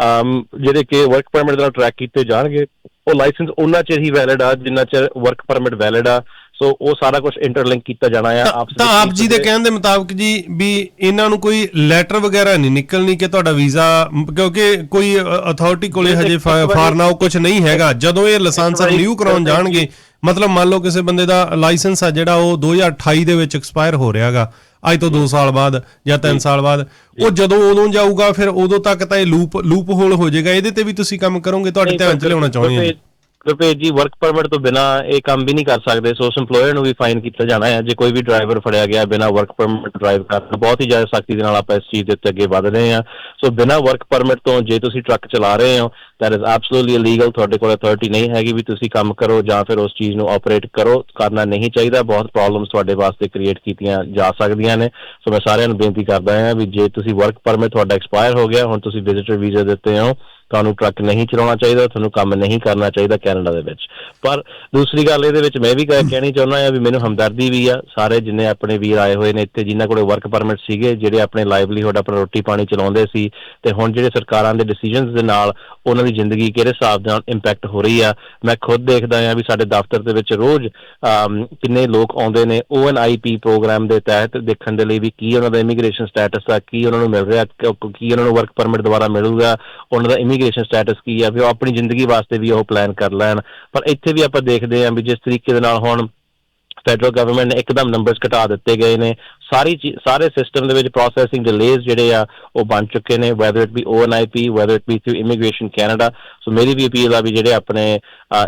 S2: ਅਮ, ਜਿਹੜੇ ਕਿ ਵਰਕ ਪਰਮਿਟ ਨਾਲ ਟਰੈਕ ਕੀਤੇ ਜਾਣਗੇ ਉਹ ਲਾਇਸੈਂਸ ਉਹਨਾਂ ਚਿਰ ਹੀ ਵੈਲਿਡ ਆ ਜਿੰਨਾ ਚਿਰ ਵਰਕ ਪਰਮਿਟ ਵੈਲਿਡ ਆ। ਸੋ ਉਹ ਸਾਰਾ ਕੁਝ ਇੰਟਰਲਿੰਕ ਕੀਤਾ ਜਾਣਾ ਆ ਆਪਸ
S3: ਤਾਂ ਆਪ ਜੀ ਦੇ ਕਹਿਣ ਦੇ ਮੁਤਾਬਕ ਜੀ ਵੀ ਇਹਨਾਂ ਨੂੰ ਕੋਈ ਲੈਟਰ ਵਗੈਰਾ ਨਹੀਂ ਨਿਕਲਣੀ ਕਿ ਤੁਹਾਡਾ ਵੀਜ਼ਾ ਕਿਉਂਕਿ ਕੋਈ ਅਥਾਰਟੀ ਕੋਲੇ ਹਜੇ ਫਾਰ ਨਾਓ ਕੁਝ ਨਹੀਂ ਹੈਗਾ। ਜਦੋਂ ਇਹ ਲਾਇਸੈਂਸ ਰਿਨਿਊ ਕਰਾਉਣ ਜਾਣਗੇ ਮਤਲਬ ਮੰਨ ਲਓ ਕਿਸੇ ਬੰਦੇ ਦਾ ਲਾਇਸੈਂਸ ਆ ਜਿਹੜਾ ਉਹ 2028 ਦੇ ਵਿੱਚ ਐਕਸਪਾਇਰ ਹੋ ਰਿਹਾਗਾ। ਅੱਜ ਤੋਂ 2 ਸਾਲ ਬਾਅਦ ਜਾਂ 3 ਸਾਲ ਬਾਅਦ। ਉਹ ਜਦੋਂ ਉਦੋਂ ਜਾਊਗਾ ਫਿਰ ਉਦੋਂ ਤੱਕ ਤਾਂ ਇਹ ਲੂਪ ਲੂਪ ਹੋਲ ਹੋ ਜਾਏਗਾ। ਇਹਦੇ ਤੇ ਵੀ ਤੁਸੀਂ ਕੰਮ ਕਰੋਗੇ ਤੁਹਾਡੇ ਧਿਆਨ ਚ ਲਿਆਉਣਾ ਚਾਹੁੰਦੇ ਹਾਂ ਜੀ।
S2: ਰੁਪਏ ਜੀ ਵਰਕ ਪਰਮਿਟ ਤੋਂ ਬਿਨਾ ਇਹ ਕੰਮ ਵੀ ਨਹੀਂ ਕਰ ਸਕਦੇ, ਸੋ ਉਸ EMPLOYER ਨੂੰ ਵੀ ਫਾਈਨ ਕੀਤਾ ਜਾਣਾ ਹੈ। ਜੇ ਕੋਈ ਵੀ ਡਰਾਈਵਰ ਫੜਿਆ ਗਿਆ ਬਿਨਾ ਵਰਕ ਪਰਮਿਟ ਡਰਾਈਵ ਕਰਦਾ ਬਹੁਤ ਹੀ ਜ਼ਿਆਦਾ ਸਖਤੀ ਦੇ ਨਾਲ ਆਪਾਂ ਇਸ ਚੀਜ਼ ਦੇ ਉੱਤੇ ਅੱਗੇ ਵਧ ਰਹੇ ਹਾਂ। ਸੋ ਬਿਨਾ ਵਰਕ ਪਰਮਿਟ ਤੋਂ ਜੇ ਤੁਸੀਂ ਟਰੱਕ ਚਲਾ ਰਹੇ ਹੋ ਦੈਟ ਇਜ਼ ਐਬਸੋਲੂਟਲੀ ਇਲੀਗਲ ਤੁਹਾਡੇ ਕੋਲ ਅਥਾਰਟੀ ਨਹੀਂ ਹੈਗੀ ਵੀ ਤੁਸੀਂ ਕੰਮ ਕਰੋ ਜਾਂ ਫਿਰ ਉਸ ਚੀਜ਼ ਨੂੰ ਆਪਰੇਟ ਕਰੋ। ਕਰਨਾ ਨਹੀਂ ਚਾਹੀਦਾ। ਬਹੁਤ ਪ੍ਰੋਬਲਮਸ ਤੁਹਾਡੇ ਵਾਸਤੇ ਕ੍ਰੀਏਟ ਕੀਤੀਆਂ ਜਾ ਸਕਦੀਆਂ ਨੇ। ਸੋ ਮੈਂ ਸਾਰਿਆਂ ਨੂੰ ਬੇਨਤੀ ਕਰਦਾ ਹਾਂ ਵੀ ਜੇ ਤੁਸੀਂ ਵਰਕ ਪਰਮਿਟ ਤੁਹਾਡਾ ਐਕਸਪਾਇਰ ਹੋ ਗਿਆ, ਹੁਣ ਤੁਸੀਂ ਵਿਜ਼ਿਟਰ ਵੀਜ਼ਾ ਦਿੱਤੇ ਹੋ, ਤੁਹਾਨੂੰ ਟਰੱਕ ਨਹੀਂ ਚਲਾਉਣਾ ਚਾਹੀਦਾ, ਤੁਹਾਨੂੰ ਕੰਮ ਨਹੀਂ ਕਰਨਾ ਚਾਹੀਦਾ ਕੈਨੇਡਾ ਦੇ ਵਿੱਚ। ਪਰ ਦੂਸਰੀ ਗੱਲ ਇਹਦੇ ਵਿੱਚ ਮੈਂ ਵੀ ਕਹਿ- ਕਹਿਣੀ ਚਾਹੁੰਦਾ ਹਾਂ ਵੀ ਮੈਨੂੰ ਹਮਦਰਦੀ ਵੀ ਆ। ਸਾਰੇ ਜਿੰਨੇ ਆਪਣੇ ਵੀਰ ਆਏ ਹੋਏ ਨੇ ਇੱਥੇ, ਜਿਨ੍ਹਾਂ ਕੋਲੇ ਵਰਕ ਪਰਮਿਟ ਸੀਗੇ, ਜਿਹੜੇ ਆਪਣੇ ਲਾਈਵਲੀਹੁੱਡ ਆਪਣਾ ਰੋਟੀ ਪਾਣੀ ਚਲਾਉਂਦੇ ਸੀ, ਤੇ ਹੁਣ ਜਿਹੜੇ ਸਰਕਾਰਾਂ ਦੇ ਡਿਸੀਜਨਸ ਦੇ ਨਾਲ ਉਹਨਾਂ ਦੀ ਜ਼ਿੰਦਗੀ ਕਿਹੜੇ ਹਿਸਾਬ ਨਾਲ ਇੰਪੈਕਟ ਹੋ ਰਹੀ ਆ। ਮੈਂ ਖੁਦ ਦੇਖਦਾ ਹਾਂ ਵੀ ਸਾਡੇ ਦਫ਼ਤਰ ਦੇ ਵਿੱਚ ਰੋਜ਼ ਅਮ, ਕਿੰਨੇ ਲੋਕ ਆਉਂਦੇ ਨੇ ONIP ਪ੍ਰੋਗਰਾਮ ਦੇ ਤਹਿਤ ਦੇਖਣ ਦੇ ਲਈ ਵੀ ਕੀ ਉਹਨਾਂ ਦਾ ਇਮੀਗ੍ਰੇਸ਼ਨ ਸਟੇਟਸ ਆ ਕੀ ਉਹਨਾਂ ਨੂੰ ਮਿਲ ਰਿਹਾ ਕੀ ਉਹਨਾਂ ਨੂੰ ਵਰਕ ਪਰਮਿਟ ਦੁਬਾਰਾ ਮਿਲੂਗਾ ਉਹਨਾਂ ਦਾ ਇਮੀਗ੍ਰੇਸ਼ਨ ਸਟੇਟਸ ਕੀ ਆ ਵੀ ਉਹ ਆਪਣੀ ਜ਼ਿੰਦਗੀ ਵਾਸਤੇ ਵੀ ਉਹ ਪਲਾਨ ਕਰ ਲੈਣ। ਪਰ ਇੱਥੇ ਵੀ ਆਪਾਂ ਦੇਖਦੇ ਹਾਂ ਵੀ ਜਿਸ ਤਰੀਕੇ ਦੇ ਨਾਲ ਹੁਣ ਫੈਡਰਲ ਗਵਰਨਮੈਂਟ ਨੇ ਇੱਕਦਮ ਨੰਬਰਸ ਘਟਾ ਦਿੱਤੇ ਗਏ ਨੇ। ਸਾਰੀ ਸਾਰੇ ਸਿਸਟਮ ਦੇ ਵਿੱਚ ਪ੍ਰੋਸੈਸਿੰਗ ਡਿਲੇਸ ਜਿਹੜੇ ਆ ਉਹ ਬਣ ਚੁੱਕੇ ਨੇ whether it be ONIP whether it be through immigration Canada so ਮੇਰੀ ਵੀ ਅਪੀਲ ਆ ਵੀ ਜਿਹੜੇ ਆਪਣੇ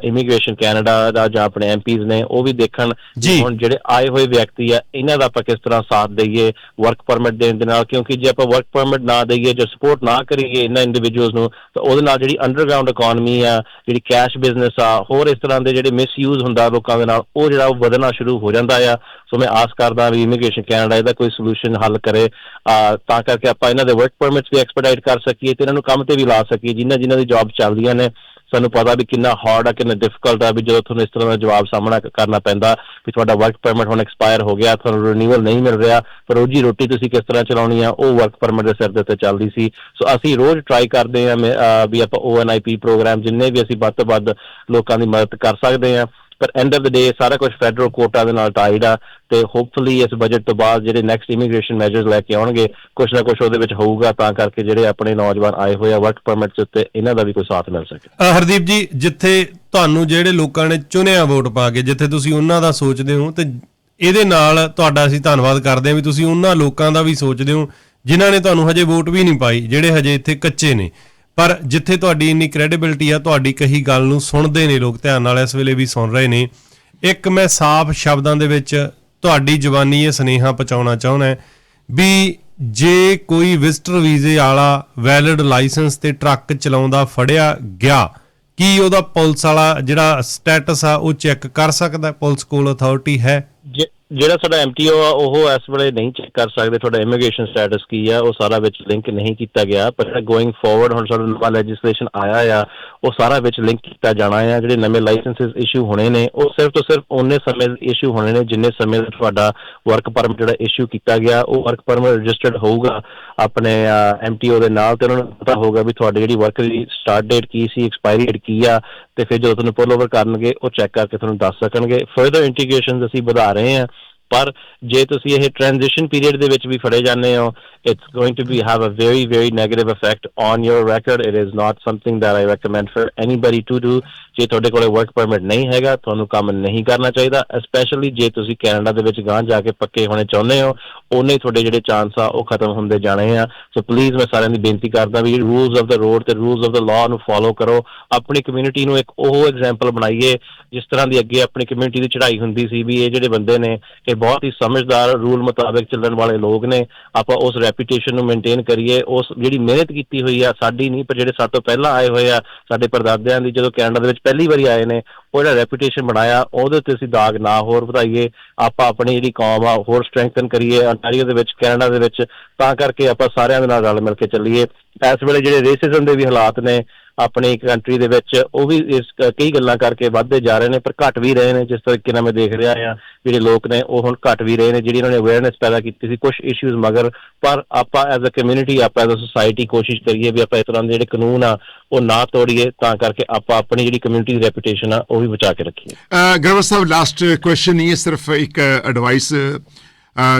S2: ਇਮੀਗ੍ਰੇਸ਼ਨ ਕੈਨੇਡਾ ਦਾ ਜਾਂ ਆਪਣੇ ਐਮਪੀਜ਼ ਨੇ ਉਹ ਵੀ ਦੇਖਣ। ਹੁਣ ਜਿਹੜੇ ਆਏ ਹੋਏ ਵਿਅਕਤੀ ਆ ਇਹਨਾਂ ਦਾ ਆਪਾਂ ਕਿਸ ਤਰ੍ਹਾਂ ਸਾਥ ਦਈਏ ਵਰਕ ਪਰਮਿਟ ਦੇਣ ਦੇ ਨਾਲ। ਕਿਉਂਕਿ ਜੇ ਆਪਾਂ ਵਰਕ ਪਰਮਿਟ ਨਾ ਦਈਏ ਜੇ ਸਪੋਰਟ ਨਾ ਕਰੀਏ ਇਹਨਾਂ ਇੰਡੀਵਿਜੂਅਲਸ ਨੂੰ ਤਾਂ ਉਹਦੇ ਨਾਲ ਜਿਹੜੀ ਅੰਡਰਗਰਾਉਂਡ ਇਕਨੋਮੀ ਆ ਜਿਹੜੀ ਕੈਸ਼ ਬਿਜ਼ਨਸ ਆ ਹੋਰ ਇਸ ਤਰ੍ਹਾਂ ਦੇ ਜਿਹੜੇ ਮਿਸਯੂਜ਼ ਹੁੰਦਾ ਲੋਕਾਂ ਦੇ ਨਾਲ ਉਹ ਜਿਹੜਾ ਉਹ ਵਧਣਾ ਸ਼ੁਰੂ ਸ਼ੁਰੂ ਹੋ ਜਾਂਦਾ ਆ। ਸੋ ਮੈਂ ਆਸ ਕਰਦਾ ਵੀ ਇਮੀਗ੍ਰੇਸ਼ਨ ਕੈਨੇਡਾ ਇਹਦਾ ਕੋਈ ਸੋਲੂਸ਼ਨ ਹੱਲ ਕਰੇ। ਆ, ਤਾਂ ਕਰਕੇ ਆਪਾਂ ਇਹਨਾਂ ਦੇ ਵਰਕ ਪਰਮਿਟਸ ਵੀ ਐਕਸਪੈਡਾਈਟ ਕਰ ਸਕੀਏ ਤੇ ਇਹਨਾਂ ਨੂੰ ਕੰਮ ਤੇ ਵੀ ਲਾ ਸਕੀਏ ਜਿਨ੍ਹਾਂ ਜਿਨ੍ਹਾਂ ਦੀ ਜੌਬ ਚੱਲਦੀਆਂ ਨੇ। ਸਾਨੂੰ ਪਤਾ ਵੀ ਕਿੰਨਾ ਹਾਰਡ ਆ ਕਿੰਨਾ ਡਿਫਿਕਲਟ ਆ ਵੀ ਜਦੋਂ ਤੁਹਾਨੂੰ ਇਸ ਤਰ੍ਹਾਂ ਦਾ ਜਵਾਬ ਸਾਹਮਣਾ ਕਰਨਾ ਪੈਂਦਾ ਵੀ ਤੁਹਾਡਾ ਵਰਕ ਪਰਮਿਟ ਹੁਣ ਐਕਸਪਾਇਰ ਹੋ ਗਿਆ ਤੁਹਾਨੂੰ ਰੀਨਿਊਅਲ ਨਹੀਂ ਮਿਲ ਰਿਹਾ ਪਰ ਰੋਜੀ ਰੋਟੀ ਤੁਸੀਂ ਕਿਸ ਤਰ੍ਹਾਂ ਚਲਾਉਣੀ ਆ ਉਹ ਵਰਕ ਪਰਮਿਟ ਦੇ ਸਿਰ ਦੇ ਉੱਤੇ ਚੱਲਦੀ ਸੀ। ਸੋ ਅਸੀਂ ਰੋਜ਼ ਟਰਾਈ ਕਰਦੇ ਆ ਵੀ ਆਪਾਂ ONIP ਪ੍ਰੋਗਰਾਮ ਜਿੰਨੇ ਵੀ ਅਸੀਂ ਵੱਧ ਤੋਂ ਵੱਧ ਲੋਕਾਂ ਦੀ ਮਦਦ ਕਰ ਸਕਦੇ ਆ। ਪਰ ਐਂਡ ਆਫ ਦ ਡੇ ਸਾਰਾ ਕੁਝ ਫੈਡਰਲ ਕੋਟਾ ਦੇ ਨਾਲ ਟਾਈਡ ਆ ਤੇ ਹੋਪਫੁਲੀ ਇਸ ਬਜਟ ਤੋਂ ਬਾਅਦ ਜਿਹੜੇ ਨੈਕਸਟ ਇਮੀਗ੍ਰੇਸ਼ਨ ਮੈਜਰਸ ਲੈ ਕੇ ਆਉਣਗੇ ਕੁਝ ਨਾ ਕੁਝ ਉਹਦੇ ਵਿੱਚ ਹੋਊਗਾ, ਤਾਂ ਕਰਕੇ ਜਿਹੜੇ ਆਪਣੇ ਨੌਜਵਾਨ ਆਏ ਹੋਏ ਆ ਵਰਕ ਪਰਮਿਟਸ ਉੱਤੇ, ਇਹਨਾਂ ਦਾ ਵੀ ਕੋਈ ਸਾਥ ਮਿਲ ਸਕੇ।
S3: ਹਰਦੀਪ ਜੀ, ਜਿੱਥੇ ਤੁਹਾਨੂੰ ਜਿਹੜੇ ਲੋਕਾਂ ਨੇ ਚੁਣਿਆ ਵੋਟ ਪਾ ਕੇ, ਜਿੱਥੇ ਤੁਸੀਂ ਉਹਨਾਂ ਦਾ ਸੋਚਦੇ ਹੋ, ਤੇ ਇਹਦੇ ਨਾਲ ਤੁਹਾਡਾ ਅਸੀਂ ਧੰਨਵਾਦ ਕਰਦੇ ਹਾਂ ਵੀ ਤੁਸੀਂ ਉਹਨਾਂ ਲੋਕਾਂ ਦਾ ਵੀ ਸੋਚਦੇ ਹੋ, ਜਿਨ੍ਹਾਂ ਨੇ ਤੁਹਾਨੂੰ ਹਜੇ ਵੋਟ ਵੀ ਨਹੀਂ ਪਾਈ, ਜਿਹੜੇ ਹਜੇ ਇੱਥੇ ਕੱਚੇ ਨੇ। ਪਰ ਜਿੱਥੇ ਤੁਹਾਡੀ ਇੰਨੀ ਕ੍ਰੈਡੀਬਿਲਟੀ ਆ, ਤੁਹਾਡੀ ਕਹੀ ਗੱਲ ਨੂੰ ਸੁਣਦੇ ਨੇ ਲੋਕ, ਧਿਆਨ ਨਾਲ ਇਸ ਵੇਲੇ ਵੀ ਸੁਣ ਰਹੇ ਨੇ। ਇੱਕ ਮੈਂ ਸਾਫ਼ ਸ਼ਬਦਾਂ ਦੇ ਵਿੱਚ ਤੁਹਾਡੀ ਜ਼ੁਬਾਨੀ ਇਹ ਸੁਨੇਹਾ ਪਹੁੰਚਾਉਣਾ ਚਾਹੁੰਦਾ ਵੀ ਜੇ ਕੋਈ ਵਿਜ਼ਟਰ ਵੀਜ਼ੇ ਵਾਲਾ ਵੈਲਿਡ ਲਾਇਸੈਂਸ ਤੇ ਟਰੱਕ ਚਲਾਉਂਦਾ ਫੜਿਆ ਗਿਆ, ਕੀ ਉਹਦਾ ਪੁਲਿਸ ਵਾਲਾ ਜਿਹੜਾ ਸਟੇਟਸ ਆ, ਉਹ ਚੈੱਕ ਕਰ ਸਕਦਾ? ਪੁਲਿਸ ਕੋਲ ਅਥਾਰਟੀ ਹੈ?
S2: ਜਿਹੜਾ ਸਾਡਾ ਐਮਟੀਓ ਆ, ਉਹ ਇਸ ਵੇਲੇ ਨਹੀਂ ਚੈੱਕ ਕਰ ਸਕਦੇ। ਤੁਹਾਡਾ ਇਮੀਗ੍ਰੇਸ਼ਨ ਸਟੇਟਸ ਕੀ ਆ, ਉਹ ਸਾਰਾ ਵਿੱਚ ਲਿੰਕ ਨਹੀਂ ਕੀਤਾ ਗਿਆ। ਪਰ ਗੋਇੰਗ ਫਾਰਵਰਡ ਹੁਣ ਸਾਡਾ ਨਵਾਂ ਲੈਜਿਸਲੇਸ਼ਨ ਆਇਆ ਆ, ਉਹ ਸਾਰਾ ਵਿੱਚ ਲਿੰਕ ਕੀਤਾ ਜਾਣਾ ਆ। ਜਿਹੜੇ ਨਵੇਂ ਲਾਇਸੈਂਸਸ ਇਸ਼ੂ ਹੋਣੇ ਨੇ, ਉਹ ਸਿਰਫ ਤੋਂ ਸਿਰਫ ਉਹਨੇ ਸਮੇਂ ਇਸ਼ੂ ਹੋਣੇ ਨੇ, ਜਿੰਨੇ ਸਮੇਂ ਦਾ ਤੁਹਾਡਾ ਵਰਕ ਪਰਮਿਟ ਜਿਹੜਾ ਇਸ਼ੂ ਕੀਤਾ ਗਿਆ, ਉਹ ਵਰਕ ਪਰਮਿਟ ਰਜਿਸਟਰਡ ਹੋਊਗਾ ਆਪਣੇ ਐਮਟੀਓ ਦੇ ਨਾਲ, ਤੇ ਉਹਨਾਂ ਨੂੰ ਪਤਾ ਹੋਊਗਾ ਵੀ ਤੁਹਾਡੀ ਜਿਹੜੀ ਵਰਕ ਦੀ ਸਟਾਰਟ ਡੇਟ ਕੀ ਸੀ ਐਕਸਪਾਇਰੀ ਡੇਟ ਕੀ ਆ, ਤੇ ਫਿਰ ਜਦੋਂ ਤੁਹਾਨੂੰ ਪੁੱਲ ਓਵਰ ਕਰਨਗੇ, ਉਹ ਚੈੱਕ ਕਰਕੇ ਤੁਹਾਨੂੰ ਦੱਸ ਸਕਣਗੇ। ਫਰਦਰ ਇੰਟੀਗ੍ਰੇਸ਼ਨਸ ਅਸੀਂ ਵਧਾ ਰਹੇ ਹਾਂ। ਪਰ ਜੇ ਤੁਸੀਂ ਇਹ ਟ੍ਰਾਂਜੀਸ਼ਨ ਪੀਰੀਅਡ ਦੇ ਵਿੱਚ ਵੀ ਫੜੇ ਜਾਂਦੇ ਹੋ it's going to be have a very very negative effect on your record it is not something that I recommend for anybody to do ਜੇ ਤੁਹਾਡੇ ਕੋਲੇ ਵਰਕ ਪਰਮਿਟ ਨਹੀਂ ਹੈਗਾ, ਤੁਹਾਨੂੰ ਕੰਮ ਨਹੀਂ ਕਰਨਾ ਚਾਹੀਦਾ ਸਪੈਸ਼ਲੀ ਜੇ ਤੁਸੀਂ ਕੈਨੇਡਾ ਦੇ ਵਿੱਚ ਗਾਂ ਜਾ ਕੇ ਪੱਕੇ ਹੋਣੇ ਚਾਹੁੰਦੇ ਹੋ, ਉਹਨੇ ਤੁਹਾਡੇ ਜਿਹੜੇ ਚਾਂਸ ਆ, ਉਹ ਖਤਮ ਹੁੰਦੇ ਜਾਣੇ ਆ। ਸੋ ਪਲੀਜ਼ ਮੈਂ ਸਾਰਿਆਂ ਦੀ ਬੇਨਤੀ ਕਰਦਾ ਵੀ ਰੂਲਸ ਆਫ ਦਾ ਰੋਡ ਤੇ ਰੂਲਸ ਆਫ ਦਾ ਲਾਅ ਨੂੰ ਫਾਲੋ ਕਰੋ। ਆਪਣੀ ਕਮਿਊਨਿਟੀ ਨੂੰ ਇੱਕ ਉਹ ਐਗਜ਼ਾਮਪਲ ਬਣਾਈਏ, ਜਿਸ ਤਰ੍ਹਾਂ ਦੀ ਅੱਗੇ ਆਪਣੀ ਕਮਿਊਨਿਟੀ ਦੀ ਚੜ੍ਹਾਈ ਹੁੰਦੀ ਸੀ ਵੀ ਇਹ ਜਿਹੜੇ ਬੰਦੇ ਨੇ, ਇਹ ਬਹੁਤ ਹੀ ਸਮਝਦਾਰ ਰੂਲ ਮੁਤਾਬਕ ਚੱਲਣ ਵਾਲੇ ਲੋਕ ਨੇ। ਆਪਾਂ ਉਸ ਰੈਪਿਊਟੇਸ਼ਨ ਨੂੰ ਮੇਨਟੇਨ ਕਰੀਏ। ਉਸ ਜਿਹੜੀ ਮਿਹਨਤ ਕੀਤੀ ਹੋਈ ਆ, ਸਾਡੀ ਨਹੀਂ, ਪਰ ਜਿਹੜੇ ਸਾਡੇ ਤੋਂ ਪਹਿਲਾਂ ਆਏ ਹੋਏ ਆ, ਸਾਡੇ ਪਰਦਾਦਿਆਂ ਦੀ ਜਦੋਂ ਕੈਨੇਡਾ ਦੇ ਵਿੱਚ ਪਹਿਲੀ ਵਾਰੀ ਆਏ ਨੇ ਉਹ ਜਿਹੜਾ ਰੈਪਿਊਟੇਸ਼ਨ ਬਣਾਇਆ। ਉਹਦੇ ਉੱਤੇ ਅਸੀਂ ਦਾਗ ਨਾ ਹੋਰ ਵਧਾਈਏ। ਆਪਾਂ ਆਪਣੀ ਜਿਹੜੀ ਕੌਮ ਆ, ਹੋਰ ਸਟਰੈਂਥਨ ਕਰੀਏ ਅੰਟਾਰੀਓ ਦੇ ਵਿੱਚ, ਕੈਨੇਡਾ ਦੇ ਵਿੱਚ। ਤਾਂ ਕਰਕੇ ਆਪਾਂ ਸਾਰਿਆਂ ਦੇ ਨਾਲ ਰਲ ਮਿਲ ਕੇ ਚੱਲੀਏ। ਇਸ ਵੇਲੇ ਜਿਹੜੇ ਰੇਸਿਜ਼ਮ ਦੇ ਵੀ ਹਾਲਾਤ ਨੇ ਆਪਣੀ ਕੰਟਰੀ ਦੇ ਵਿੱਚ ਉਹ ਵੀ ਇਸ ਕਈ ਗੱਲਾਂ ਕਰਕੇ ਵੱਧਦੇ ਜਾ ਰਹੇ ਨੇ, ਪਰ ਘਟ ਵੀ ਰਹੇ ਨੇ, ਜਿਸ ਤਰੀਕੇ ਨਾਲ ਮੈਂ ਦੇਖ ਰਿਹਾ ਆ ਜਿਹੜੇ ਲੋਕ ਨੇ, ਉਹ ਹੁਣ ਘਟ ਵੀ ਰਹੇ ਨੇ, ਜਿਹੜੀ ਉਹਨਾਂ ਨੇ ਅਵੇਅਰਨੈਸ ਪੈਦਾ ਕੀਤੀ ਸੀ ਕੁਝ ਇਸ਼ੂਜ਼ ਮਗਰ, ਪਰ ਆਪਾਂ ਐਜ਼ ਅ ਕਮਿਊਨਿਟੀ ਆਪਾਂ ਐਜ਼ ਅ ਸੁਸਾਇਟੀ ਕੋਸ਼ਿਸ਼ ਕਰੀਏ ਵੀ ਆਪਾਂ ਇਸ ਤਰ੍ਹਾਂ ਦੇ ਜਿਹੜੇ ਕਾਨੂੰਨ ਆ, ਉਹ ਨਾ ਤੋੜੀਏ, ਤਾਂ ਕਰਕੇ ਆਪਾਂ ਆਪਣੀ ਜਿਹੜੀ ਕਮਿਊਨਿਟੀ ਦੀ ਰੈਪਿਊਟੇਸ਼ਨ ਆ, ਉਹ ਵੀ ਬਚਾ ਕੇ ਰੱਖੀਏ।
S1: ਗਰਵਰ ਸਾਹਿਬ ਲਾਸਟ ਕੁਐਸਚਨ ਇਹ ਸਿਰਫ ਇੱਕ ਐਡਵਾਈਸ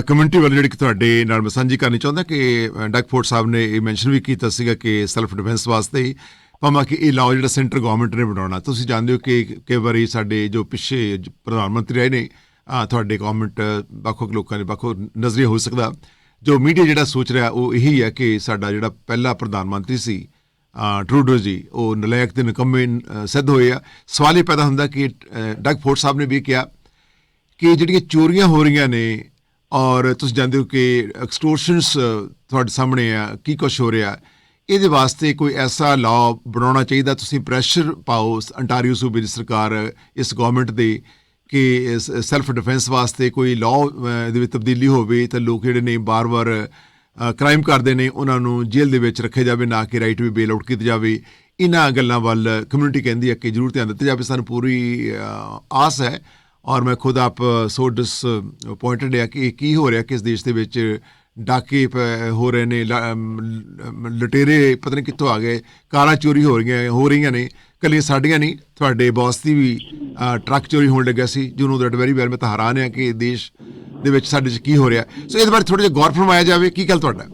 S1: ਕਮਿਊਨਿਟੀ ਵੱਲ ਜਿਹੜੀ ਕਿ ਤੁਹਾਡੇ ਨਾਲ ਮੈਂ ਸਾਂਝੀ ਕਰਨੀ ਚਾਹੁੰਦਾ ਕਿ ਡਾਕਫੋਰਡ ਸਾਹਿਬ ਨੇ ਇਹ ਮੈਂਸ਼ਨ ਵੀ ਕੀਤਾ ਸੀਗਾ ਕਿ ਸੈਲਫ ਡਿਫੈਂਸ ਵਾਸਤੇ ਭਾਵੇਂ ਕਿ ਇਹ ਲਾਓ ਜਿਹੜਾ ਸੈਂਟਰ ਗਵਰਨਮੈਂਟ ਨੇ ਬਣਾਉਣਾ, ਤੁਸੀਂ ਜਾਣਦੇ ਹੋ ਕਿ ਕਈ ਵਾਰੀ ਸਾਡੇ ਜੋ ਪਿੱਛੇ ਪ੍ਰਧਾਨ ਮੰਤਰੀ ਆਏ ਨੇ ਤੁਹਾਡੇ ਗਵਰਨਮੈਂਟ ਵੱਖ-ਵੱਖ ਲੋਕਾਂ ਦੇ ਵੱਖ ਨਜ਼ਰੀਆ ਹੋ ਸਕਦਾ। ਜੋ ਮੀਡੀਆ ਜਿਹੜਾ ਸੋਚ ਰਿਹਾ, ਉਹ ਇਹੀ ਹੈ ਕਿ ਸਾਡਾ ਜਿਹੜਾ ਪਹਿਲਾ ਪ੍ਰਧਾਨ ਮੰਤਰੀ ਸੀ ਟਰੂਡੋ ਜੀ, ਉਹ ਨਲਾਇਕ ਤੇ ਨਿਕੰਮੇ ਸਿੱਧ ਹੋਏ ਆ। ਸਵਾਲ ਇਹ ਪੈਦਾ ਹੁੰਦਾ ਕਿ ਅਹ ਡਗ ਫੋਰਡ ਸਾਹਿਬ ਨੇ ਵੀ ਕਿਹਾ ਕਿ ਜਿਹੜੀਆਂ ਚੋਰੀਆਂ ਹੋ ਰਹੀਆਂ ਨੇ, ਔਰ ਤੁਸੀਂ ਜਾਣਦੇ ਹੋ ਕਿ ਐਕਸਟੋਰਸ਼ਨਸ ਤੁਹਾਡੇ ਸਾਹਮਣੇ ਆ, ਕੀ ਕੁਝ ਹੋ ਰਿਹਾ ਇਹਦੇ ਵਾਸਤੇ ਕੋਈ ਐਸਾ ਲਾਅ ਬਣਾਉਣਾ ਚਾਹੀਦਾ? ਤੁਸੀਂ ਪ੍ਰੈਸ਼ਰ ਪਾਓ ਅੰਟਾਰੀਓ ਸੂਬੇ ਦੀ ਸਰਕਾਰ, ਇਸ ਗਵਰਨਮੈਂਟ ਦੇ ਕਿ ਸੈਲਫ ਡਿਫੈਂਸ ਵਾਸਤੇ ਕੋਈ ਲਾਅ ਦੇ ਵਿੱਚ ਤਬਦੀਲੀ ਹੋਵੇ ਤਾਂ ਲੋਕ ਜਿਹੜੇ ਨੇ ਬਾਰ-ਬਾਰ ਕ੍ਰਾਈਮ ਕਰਦੇ ਨੇ, ਉਹਨਾਂ ਨੂੰ ਜੇਲ੍ਹ ਦੇ ਵਿੱਚ ਰੱਖਿਆ ਜਾਵੇ, ਨਾ ਕਿ ਰਾਈਟ ਵੀ ਬੇਲ ਆਊਟ ਕੀਤਾ ਜਾਵੇ। ਇਹਨਾਂ ਗੱਲਾਂ ਵੱਲ ਕਮਿਊਨਿਟੀ ਕਹਿੰਦੀ ਹੈ ਕਿ ਜ਼ਰੂਰ ਧਿਆਨ ਦਿੱਤਾ ਜਾਵੇ। ਸਾਨੂੰ ਪੂਰੀ ਆਸ ਹੈ ਔਰ ਮੈਂ ਖੁਦ ਆਪ ਸੋ ਡਿਸ ਪੁਆਇੰਟਡ ਹੈ ਕਿ ਇਹ ਕੀ ਹੋ ਰਿਹਾ, ਕਿਸ ਦੇਸ਼ ਦੇ ਵਿੱਚ ਡਾਕੇ ਪ- ਹੋ ਰਹੇ ਨੇ ਲ- ਅਮ, ਪਤਾ ਨਹੀਂ ਕਿੱਥੋਂ ਆ ਗਏ ਕਾਰਾਂ ਚੋਰੀ ਹੋ ਰਹੀਆਂ ਹੋ ਰਹੀਆਂ ਨੇ ਕੱਲੀਆਂ ਸਾਡੀਆਂ ਨਹੀਂ ਤੁਹਾਡੇ ਬੌਸ ਦੀ ਵੀ ਟਰੱਕ ਚੋਰੀ ਹੋਣ ਲੱਗਿਆ ਸੀ ਜਿਹਨੂੰ ਦੈਟ ਵੈਰੀ ਵੈਲ ਮੈਂ ਤਾਂ ਹੈਰਾਨ ਹਾਂ ਕਿ ਦੇਸ਼ ਦੇ ਵਿੱਚ ਸਾਡੇ 'ਚ ਕੀ ਹੋ ਰਿਹਾ। ਸੋ ਇਸ ਬਾਰੇ ਥੋੜਾ ਜਿਹਾ ਗੌਰ ਫਰਮਾਇਆ ਜਾਵੇ ਕੀ ਗੱਲ ਤੁਹਾਡਾ?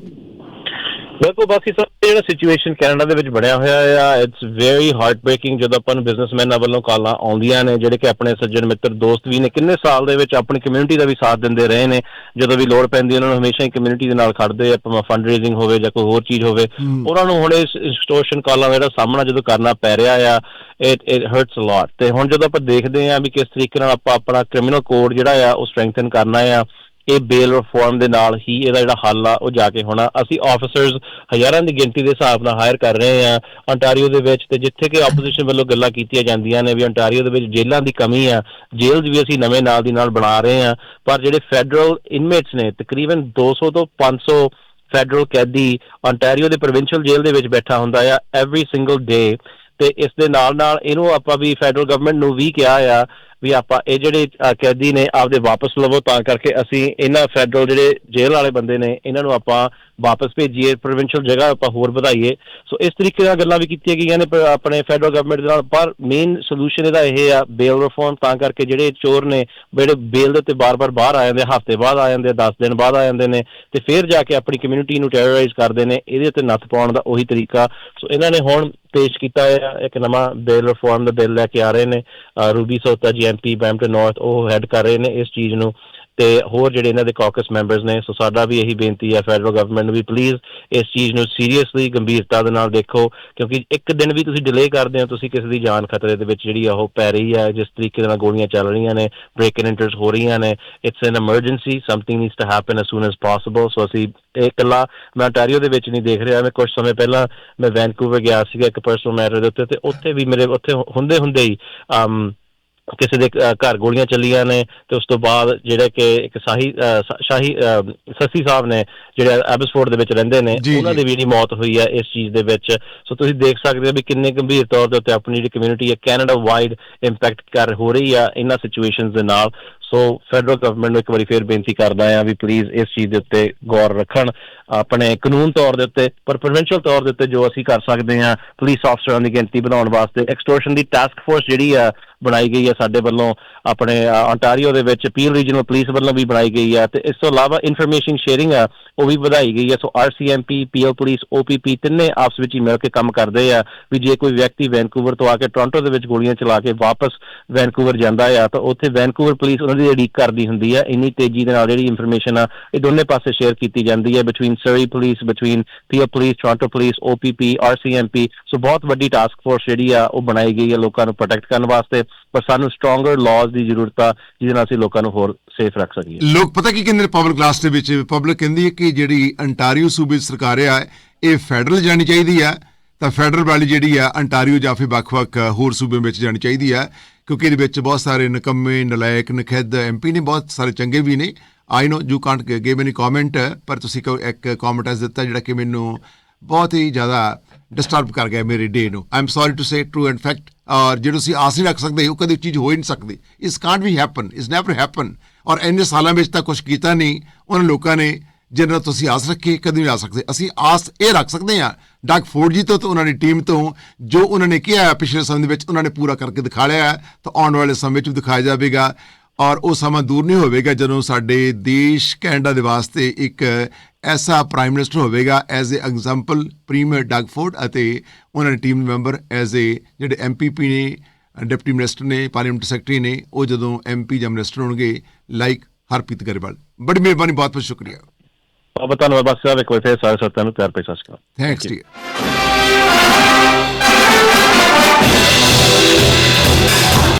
S2: ਬਿਲਕੁਲ ਬਾਕੀ ਸਰ ਜਿਹੜਾ ਸਿਚੁਏਸ਼ਨ ਕੈਨੇਡਾ ਦੇ ਵਿੱਚ ਬਣਿਆ ਹੋਇਆ ਆ ਇਟਸ ਵੈਰੀ ਹਾਰਟ ਬ੍ਰੇਕਿੰਗ ਜਦੋਂ ਆਪਾਂ ਨੂੰ ਬਿਜ਼ਨਸਮੈਨਾਂ ਵੱਲੋਂ ਕਾਲਾਂ ਆਉਂਦੀਆਂ ਨੇ ਜਿਹੜੇ ਕਿ ਆਪਣੇ ਸੱਜਣ ਮਿੱਤਰ ਦੋਸਤ ਵੀ ਨੇ ਕਿੰਨੇ ਸਾਲ ਦੇ ਵਿੱਚ ਆਪਣੀ ਕਮਿਊਨਿਟੀ ਦਾ ਵੀ ਸਾਥ ਦਿੰਦੇ ਰਹੇ ਨੇ ਜਦੋਂ ਵੀ ਲੋੜ ਪੈਂਦੀ ਉਹਨਾਂ ਨੂੰ ਹਮੇਸ਼ਾ ਹੀ ਕਮਿਊਨਿਟੀ ਦੇ ਨਾਲ ਖੜਦੇ ਆ ਭਾਵੇਂ ਫੰਡ ਰੇਜ਼ਿੰਗ ਹੋਵੇ ਜਾਂ ਕੋਈ ਹੋਰ ਚੀਜ਼ ਹੋਵੇ ਉਹਨਾਂ ਨੂੰ ਹੁਣ ਇਸ ਐਕਸਟੋਰਸ਼ਨ ਕਾਲਾਂ ਦਾ ਜਿਹੜਾ ਸਾਹਮਣਾ ਜਦੋਂ ਕਰਨਾ ਪੈ ਰਿਹਾ ਆ it it hurts a lot ਤੇ ਹੁਣ ਜਦੋਂ ਆਪਾਂ ਦੇਖਦੇ ਆ ਵੀ ਕਿਸ ਤਰੀਕੇ ਨਾਲ ਆਪਾਂ ਆਪਣਾ ਕ੍ਰਿਮੀਨਲ ਕੋਡ ਜਿਹੜਾ ਆ ਉਹ ਸਟਰੈਂਥਨ ਕਰਨਾ ਆ ਇਹ ਬੇਲ ਰਿਫਾਰਮ ਦੇ ਨਾਲ ਹੀ ਇਹਦਾ ਜਿਹੜਾ ਹੱਲ ਆ, ਉਹ ਜਾ ਕੇ ਹੋਣਾ। ਅਸੀਂ ਆਫੀਸਰਸ ਹਜ਼ਾਰਾਂ ਦੀ ਗਿਣਤੀ ਦੇ ਹਿਸਾਬ ਨਾਲ ਹਾਇਰ ਕਰ ਰਹੇ ਆ ontario ਦੇ ਵਿੱਚ ਤੇ ਜਿੱਥੇ ਕਿ ਆਪੋਜੀਸ਼ਨ ਵੱਲੋਂ ਗੱਲਾਂ ਕੀਤੀਆਂ ਜਾਂਦੀਆਂ ਨੇ ਵੀ ਅੰਟਾਰੀਓ ਦੇ ਵਿੱਚ ਜੇਲ੍ਹਾਂ ਦੀ ਕਮੀ ਆ, ਜੇਲ੍ਹ ਵੀ ਅਸੀਂ ਨਵੇਂ ਨਾਲ ਦੀ ਨਾਲ ਬਣਾ ਰਹੇ ਆ ਪਰ ਜਿਹੜੇ ਫੈਡਰਲ ਇਨਮੇਟਸ ਨੇ, ਤਕਰੀਬਨ 200 ਤੋਂ 500 ਫੈਡਰਲ ਕੈਦੀ ਅੰਟਾਰੀਓ ਦੇ ਪ੍ਰੋਵਿੰਸ਼ੀਅਲ ਜੇਲ੍ਹ ਦੇ ਵਿੱਚ ਬੈਠਾ ਹੁੰਦਾ ਆ ਐਵਰੀ ਸਿੰਗਲ ਡੇ ਤੇ ਇਸ ਦੇ ਨਾਲ ਨਾਲ ਇਹਨੂੰ ਆਪਾਂ ਵੀ ਫੈਡਰਲ ਗਵਰਨਮੈਂਟ ਨੂੰ ਵੀ ਕਿਹਾ ਆ ਵੀ ਆਪਾਂ ਇਹ ਜਿਹੜੇ ਕੈਦੀ ਨੇ ਆਪਦੇ ਵਾਪਸ ਲਵੋ, ਤਾਂ ਕਰਕੇ ਅਸੀਂ ਇਹਨਾਂ ਫੈਡਰਲ ਜਿਹੜੇ ਜੇਲ੍ਹ ਵਾਲੇ ਬੰਦੇ ਨੇ, ਇਹਨਾਂ ਨੂੰ ਆਪਾਂ ਵਾਪਸ ਭੇਜੀਏ ਪ੍ਰੋਵਿੰਸ਼ੀਅਲ ਜਗ੍ਹਾ ਆਪਾਂ ਹੋਰ ਵਧਾਈਏ। ਸੋ ਇਸ ਤਰੀਕੇ ਨਾਲ ਗੱਲਾਂ ਵੀ ਕੀਤੀਆਂ ਗਈਆਂ ਨੇ ਆਪਣੇ ਫੈਡਰਲ ਗਵਰਨਮੈਂਟ ਦੇ ਨਾਲ, ਪਰ ਮੇਨ ਸੋਲੂਸ਼ਨ ਇਹਦਾ ਇਹ ਆ ਬੇਲ ਰਿਫਾਰਮ ਤਾਂ ਕਰਕੇ ਜਿਹੜੇ ਚੋਰ ਨੇ, ਜਿਹੜੇ ਬੇਲ ਦੇ ਉੱਤੇ ਬਾਰ-ਬਾਰ ਬਾਹਰ ਆ ਜਾਂਦੇ, ਹਫ਼ਤੇ ਬਾਅਦ ਆ ਜਾਂਦੇ 10 ਦਿਨ ਬਾਅਦ ਆ ਜਾਂਦੇ ਨੇ, ਤੇ ਫਿਰ ਜਾ ਕੇ ਆਪਣੀ ਕਮਿਊਨਿਟੀ ਨੂੰ ਟੈਰਰਾਈਜ਼ ਕਰਦੇ ਨੇ, ਇਹਦੇ ਉੱਤੇ ਨੱਥ ਪਾਉਣ ਦਾ ਉਹੀ ਤਰੀਕਾ। ਸੋ ਇਹਨਾਂ ਨੇ ਹੁਣ ਪੇਸ਼ ਕੀਤਾ ਹੈ ਇੱਕ ਨਵਾਂ ਬੇਲ ਰਿਫਾਰਮ ਦਾ ਬਿੱਲ ਲੈ ਕੇ ਆ ਰਹੇ ਨੇ Ruby Sahota ji MP Brampton north ਉਹ ਹੈਡ ਕਰ ਰਹੇ ਨੇ ਇਸ ਚੀਜ਼ ਨੂੰ। ਤੇ ਹੋਰ ਜਿਹੜੇ ਇਹਨਾਂ ਦੇ ਕਾਕਸ ਮੈਂਬਰਸ ਨੇ, ਸੋ ਸਾਡਾ ਵੀ ਇਹੀ ਬੇਨਤੀ ਹੈ ਫੈਡਰਲ ਗਵਰਨਮੈਂਟ ਨੂੰ ਵੀ ਪਲੀਜ਼ ਇਸ ਚੀਜ਼ ਨੂੰ ਸੀਰੀਅਸਲੀ ਗੰਭੀਰਤਾ ਦੇ ਨਾਲ ਦੇਖੋ, ਕਿਉਂਕਿ ਇੱਕ ਦਿਨ ਵੀ ਤੁਸੀਂ ਡਿਲੇ ਕਰਦੇ ਹੋ, ਤੁਸੀਂ ਕਿਸੇ ਦੀ ਜਾਨ ਖਤਰੇ ਦੇ ਵਿੱਚ ਜਿਹੜੀ ਆ ਉਹ ਪੈ ਰਹੀ ਹੈ ਜਿਸ ਤਰੀਕੇ ਨਾਲ ਗੋਲੀਆਂ ਚੱਲ ਰਹੀਆਂ ਨੇ ਬ੍ਰੇਕ ਇਨ ਇੰਟਰਸ ਹੋ ਰਹੀਆਂ ਨੇ it's an emergency something needs to happen as soon as possible so ਅਸੀਂ ਇਹ ਇਕੱਲਾ ਮੈਂ ontario ਦੇ ਵਿੱਚ ਨਹੀਂ ਦੇਖ ਰਿਹਾ, ਮੈਂ ਕੁਝ ਸਮੇਂ ਪਹਿਲਾਂ ਮੈਂ ਵੈਨਕੂਵਰ ਗਿਆ ਸੀਗਾ ਇੱਕ ਪਰਸਨਲ ਮੈਟਰ ਦੇ ਉੱਤੇ, ਤੇ ਉੱਥੇ ਵੀ ਮੇਰੇ, ਉੱਥੇ ਹੁੰਦੇ ਹੁੰਦੇ ਹੀ ਕਿਸੇ ਦੇ ਘਰ ਗੋਲੀਆਂ ਚੱਲੀਆਂ ਨੇ ਤੇ ਉਸ ਤੋਂ ਬਾਅਦ ਜਿਹੜਾ ਕਿ ਇੱਕ ਸ਼ਾਹੀ ਸ਼ਾਹੀ ਸੱਸੀ ਸਾਹਿਬ ਨੇ ਜਿਹੜੇ ਐਬਸਫੋਰਡ ਦੇ ਵਿੱਚ ਰਹਿੰਦੇ ਨੇ ਉਹਨਾਂ। ਦੀ ਵੀ ਜਿਹੜੀ ਮੌਤ ਹੋਈ ਹੈ ਇਸ ਚੀਜ਼ ਦੇ ਵਿੱਚ ਸੋ ਤੁਸੀਂ ਦੇਖ ਸਕਦੇ ਹੋ ਵੀ ਕਿੰਨੇ ਗੰਭੀਰ ਤੌਰ ਦੇ ਉੱਤੇ ਆਪਣੀ ਜਿਹੜੀ ਕਮਿਊਨਿਟੀ ਹੈ ਕੈਨੇਡਾ ਵਾਈਡ ਇੰਪੈਕਟ ਕਰ ਹੋ ਰਹੀ ਆ ਇਹਨਾਂ ਸਿਚੁਏਸ਼ਨਸ ਦੇ ਨਾਲ ਸੋ ਫੈਡਰਲ ਗਵਰਨਮੈਂਟ ਨੂੰ ਇੱਕ ਵਾਰੀ ਫੇਰ ਬੇਨਤੀ ਕਰਦਾ ਆ ਵੀ ਪਲੀਜ਼ ਇਸ ਚੀਜ਼ ਦੇ ਉੱਤੇ ਗੌਰ ਰੱਖਣ। ਆਪਣੇ ਕਾਨੂੰਨ ਤੌਰ ਦੇ ਉੱਤੇ, ਪਰ ਪ੍ਰੋਵਿੰਸ਼ੀਅਲ ਤੌਰ ਦੇ ਉੱਤੇ ਜੋ ਅਸੀਂ ਕਰ ਸਕਦੇ ਆ ਪੁਲਿਸ ਅਫਸਰਾਂ ਦੀ ਗਿਣਤੀ ਵਧਾਉਣ ਵਾਸਤੇ ਐਕਸਟੋਰਸ਼ਨ ਦੀ ਟਾਸਕ ਫੋਰਸ ਜਿਹੜੀ ਆ, ਬਣਾਈ ਗਈ ਹੈ ਸਾਡੇ ਵੱਲੋਂ। ਆਪਣੇ ਅੰਟਾਰੀਓ ਦੇ ਵਿੱਚ ਪੀਲ ਰੀਜਨਲ ਪੁਲਿਸ ਵੱਲੋਂ ਵੀ ਬਣਾਈ ਗਈ ਹੈ ਤੇ ਇਸ ਤੋਂ ਇਲਾਵਾ ਇਨਫੋਰਮੇਸ਼ਨ ਸ਼ੇਅਰਿੰਗ ਆ, ਉਹ ਵੀ ਵਧਾਈ ਗਈ ਹੈ so RCMP Peel police OPP ਤਿੰਨੇ ਆਪਸ ਵਿੱਚ ਹੀ ਮਿਲ ਕੇ ਕੰਮ ਕਰਦੇ ਆ ਵੀ ਜੇ ਕੋਈ ਵਿਅਕਤੀ ਵੈਨਕੂਵਰ ਤੋਂ ਆ ਕੇ ਟੋਰਾਂਟੋ ਦੇ ਵਿੱਚ ਗੋਲੀਆਂ ਚਲਾ ਕੇ ਵਾਪਸ ਵੈਨਕੂਵਰ ਜਾਂਦਾ ਆ, ਤਾਂ ਉੱਥੇ ਵੈਨਕੂਵਰ ਪੁਲਿਸ ਉਹਨਾਂ ਦੀ ਉਡੀਕ ਕਰਦੀ ਹੁੰਦੀ ਆ, ਇੰਨੀ ਤੇਜ਼ੀ ਦੇ ਨਾਲ ਜਿਹੜੀ ਇਨਫੋਰਮੇਸ਼ਨ ਆ, ਇਹ ਦੋਨੇ ਪਾਸੇ ਸ਼ੇਅਰ ਕੀਤੀ ਜਾਂਦੀ ਹੈ between Surrey police between PL police Toronto police OPP RCMP so ਬਹੁਤ ਵੱਡੀ ਟਾਸਕ ਫੋਰਸ ਜਿਹੜੀ ਆ, ਉਹ ਬਣਾਈ ਗਈ ਹੈ ਲੋਕਾਂ ਨੂੰ ਪ੍ਰੋਟੈਕਟ ਕਰਨ ਵਾਸਤੇ, ਪਰ ਸਾਨੂੰ ਸਟਰੋਂਗਰ ਲਾਜ਼ ਦੀ ਜ਼ਰੂਰਤ ਆ, ਜਿਹਦੇ ਨਾਲ ਅਸੀਂ ਲੋਕਾਂ ਨੂੰ ਹੋਰ ਸੇਫ ਰੱਖ ਸਕੀਏ।
S1: ਲੋਕ ਪਤਾ ਕੀ ਕਹਿੰਦੇ ਨੇ ਪਬਲਿਕ ਕਲਾਸ ਦੇ ਵਿੱਚ? ਪਬਲਿਕ ਕਹਿੰਦੀ ਹੈ ਕਿ ਜਿਹੜੀ ਅੰਟਾਰੀਓ ਸੂਬੇ ਦੀ ਸਰਕਾਰ ਆ, ਇਹ ਫੈਡਰਲ ਜਾਣੀ ਚਾਹੀਦੀ ਆ, ਤਾਂ ਫੈਡਰਲ ਵਾਲੀ ਜਿਹੜੀ ਆ ਅੰਟਾਰੀਓ ਜਾਂ ਫਿਰ ਵੱਖ-ਵੱਖ ਹੋਰ ਸੂਬਿਆਂ ਵਿੱਚ ਜਾਣੀ ਚਾਹੀਦੀ ਆ। ਕਿਉਂਕਿ ਇਹਦੇ ਵਿੱਚ ਬਹੁਤ ਸਾਰੇ ਨਕੰਮੇ, ਨਲਾਇਕ ਨਖਿੱਧ ਐਮਪੀ ਨੇ, ਬਹੁਤ ਸਾਰੇ ਚੰਗੇ ਵੀ ਨੇ। I know you can't give any comment ਪਰ ਤੁਸੀਂ ਕੋ ਇੱਕ ਕਮੈਂਟ ਐਸ ਦਿੱਤਾ ਜਿਹੜਾ ਕਿ ਮੈਨੂੰ ਬਹੁਤ ਹੀ ਜ਼ਿਆਦਾ ਡਿਸਟਰਬ ਕਰ ਗਿਆ ਮੇਰੇ ਡੇ ਨੂੰ। I am sorry to say true and fact ਔਰ ਜਿਹੜਾ ਤੁਸੀਂ ਆਸ ਨਹੀਂ ਰੱਖ ਸਕਦੇ, ਉਹ ਕਦੇ ਚੀਜ਼ ਹੋ ਹੀ ਨਹੀਂ ਸਕਦੀ। Is can't be happen is never happen ਔਰ ਇੰਨੇ ਸਾਲਾਂ ਵਿੱਚ ਤਾਂ ਕੁਝ ਕੀਤਾ ਨਹੀਂ, ਉਹਨਾਂ ਲੋਕਾਂ ਨੇ, ਜਿਹਨਾਂ ਤੋਂ ਤੁਸੀਂ ਆਸ ਰੱਖੀ, ਕਦੇ ਨਹੀਂ ਆ ਸਕਦੇ। ਅਸੀਂ ਆਸ ਇਹ ਰੱਖ ਸਕਦੇ ਹਾਂ ਡਾਕ ਫੋਰਡ ਜੀ ਤੋਂ ਤੇ ਉਹਨਾਂ ਦੀ ਟੀਮ ਤੋਂ ਜੋ ਉਹਨਾਂ ਨੇ ਕਿਹਾ ਪਿਛਲੇ ਸਮੇਂ ਦੇ ਵਿੱਚ ਉਹਨਾਂ ਨੇ ਪੂਰਾ ਕਰਕੇ ਦਿਖਾ ਲਿਆ ਤਾਂ ਆਉਣ ਵਾਲੇ ਸਮੇਂ ਵਿੱਚ ਵੀ ਦਿਖਾਇਆ ਜਾਵੇਗਾ ਔਰ ਉਹ ਸਮਾਂ ਦੂਰ ਨਹੀਂ ਹੋਵੇਗਾ ਜਦੋਂ ਸਾਡੇ ਦੇਸ਼ ਕੈਨੇਡਾ ਦੇ ਵਾਸਤੇ ਇੱਕ ਐਸਾ ਪ੍ਰਾਈਮ ਮਿਨਿਸਟਰ ਹੋਵੇਗਾ as a example premier Doug Ford ਅਤੇ ਉਹਨਾਂ ਦੇ ਟੀਮ ਮੈਂਬਰ ਐਜ਼ ਅ ਜਿਹੜੇ ਐਮਪੀਪੀ ਨੇ ਡਿਪਟੀ ਮਿਨਿਸਟਰ ਨੇ ਪਾਰਲੀਮੈਂਟ ਸੈਕਟਰੀ ਨੇ, ਉਹ ਜਦੋਂ ਐਮਪੀ ਜਾਂ ਮਿਨਿਸਟਰ ਹੋਣਗੇ ਲਾਈਕ ਹਰਪ੍ਰੀਤ ਗਰੇਵਾਲ। ਬੜੀ ਮਿਹਰਬਾਨੀ ਬਹੁਤ ਬਹੁਤ ਸ਼ੁਕਰੀਆ।
S2: ਬਹੁਤ ਧੰਨਵਾਦ ਬਸ ਸਾਹਿਬ ਇੱਕ ਵਾਰ ਫੇਰ ਸਾਰੇ ਸਰਤਾਂ ਨੂੰ ਪਿਆਰ ਭੇਟ ਸਤਿ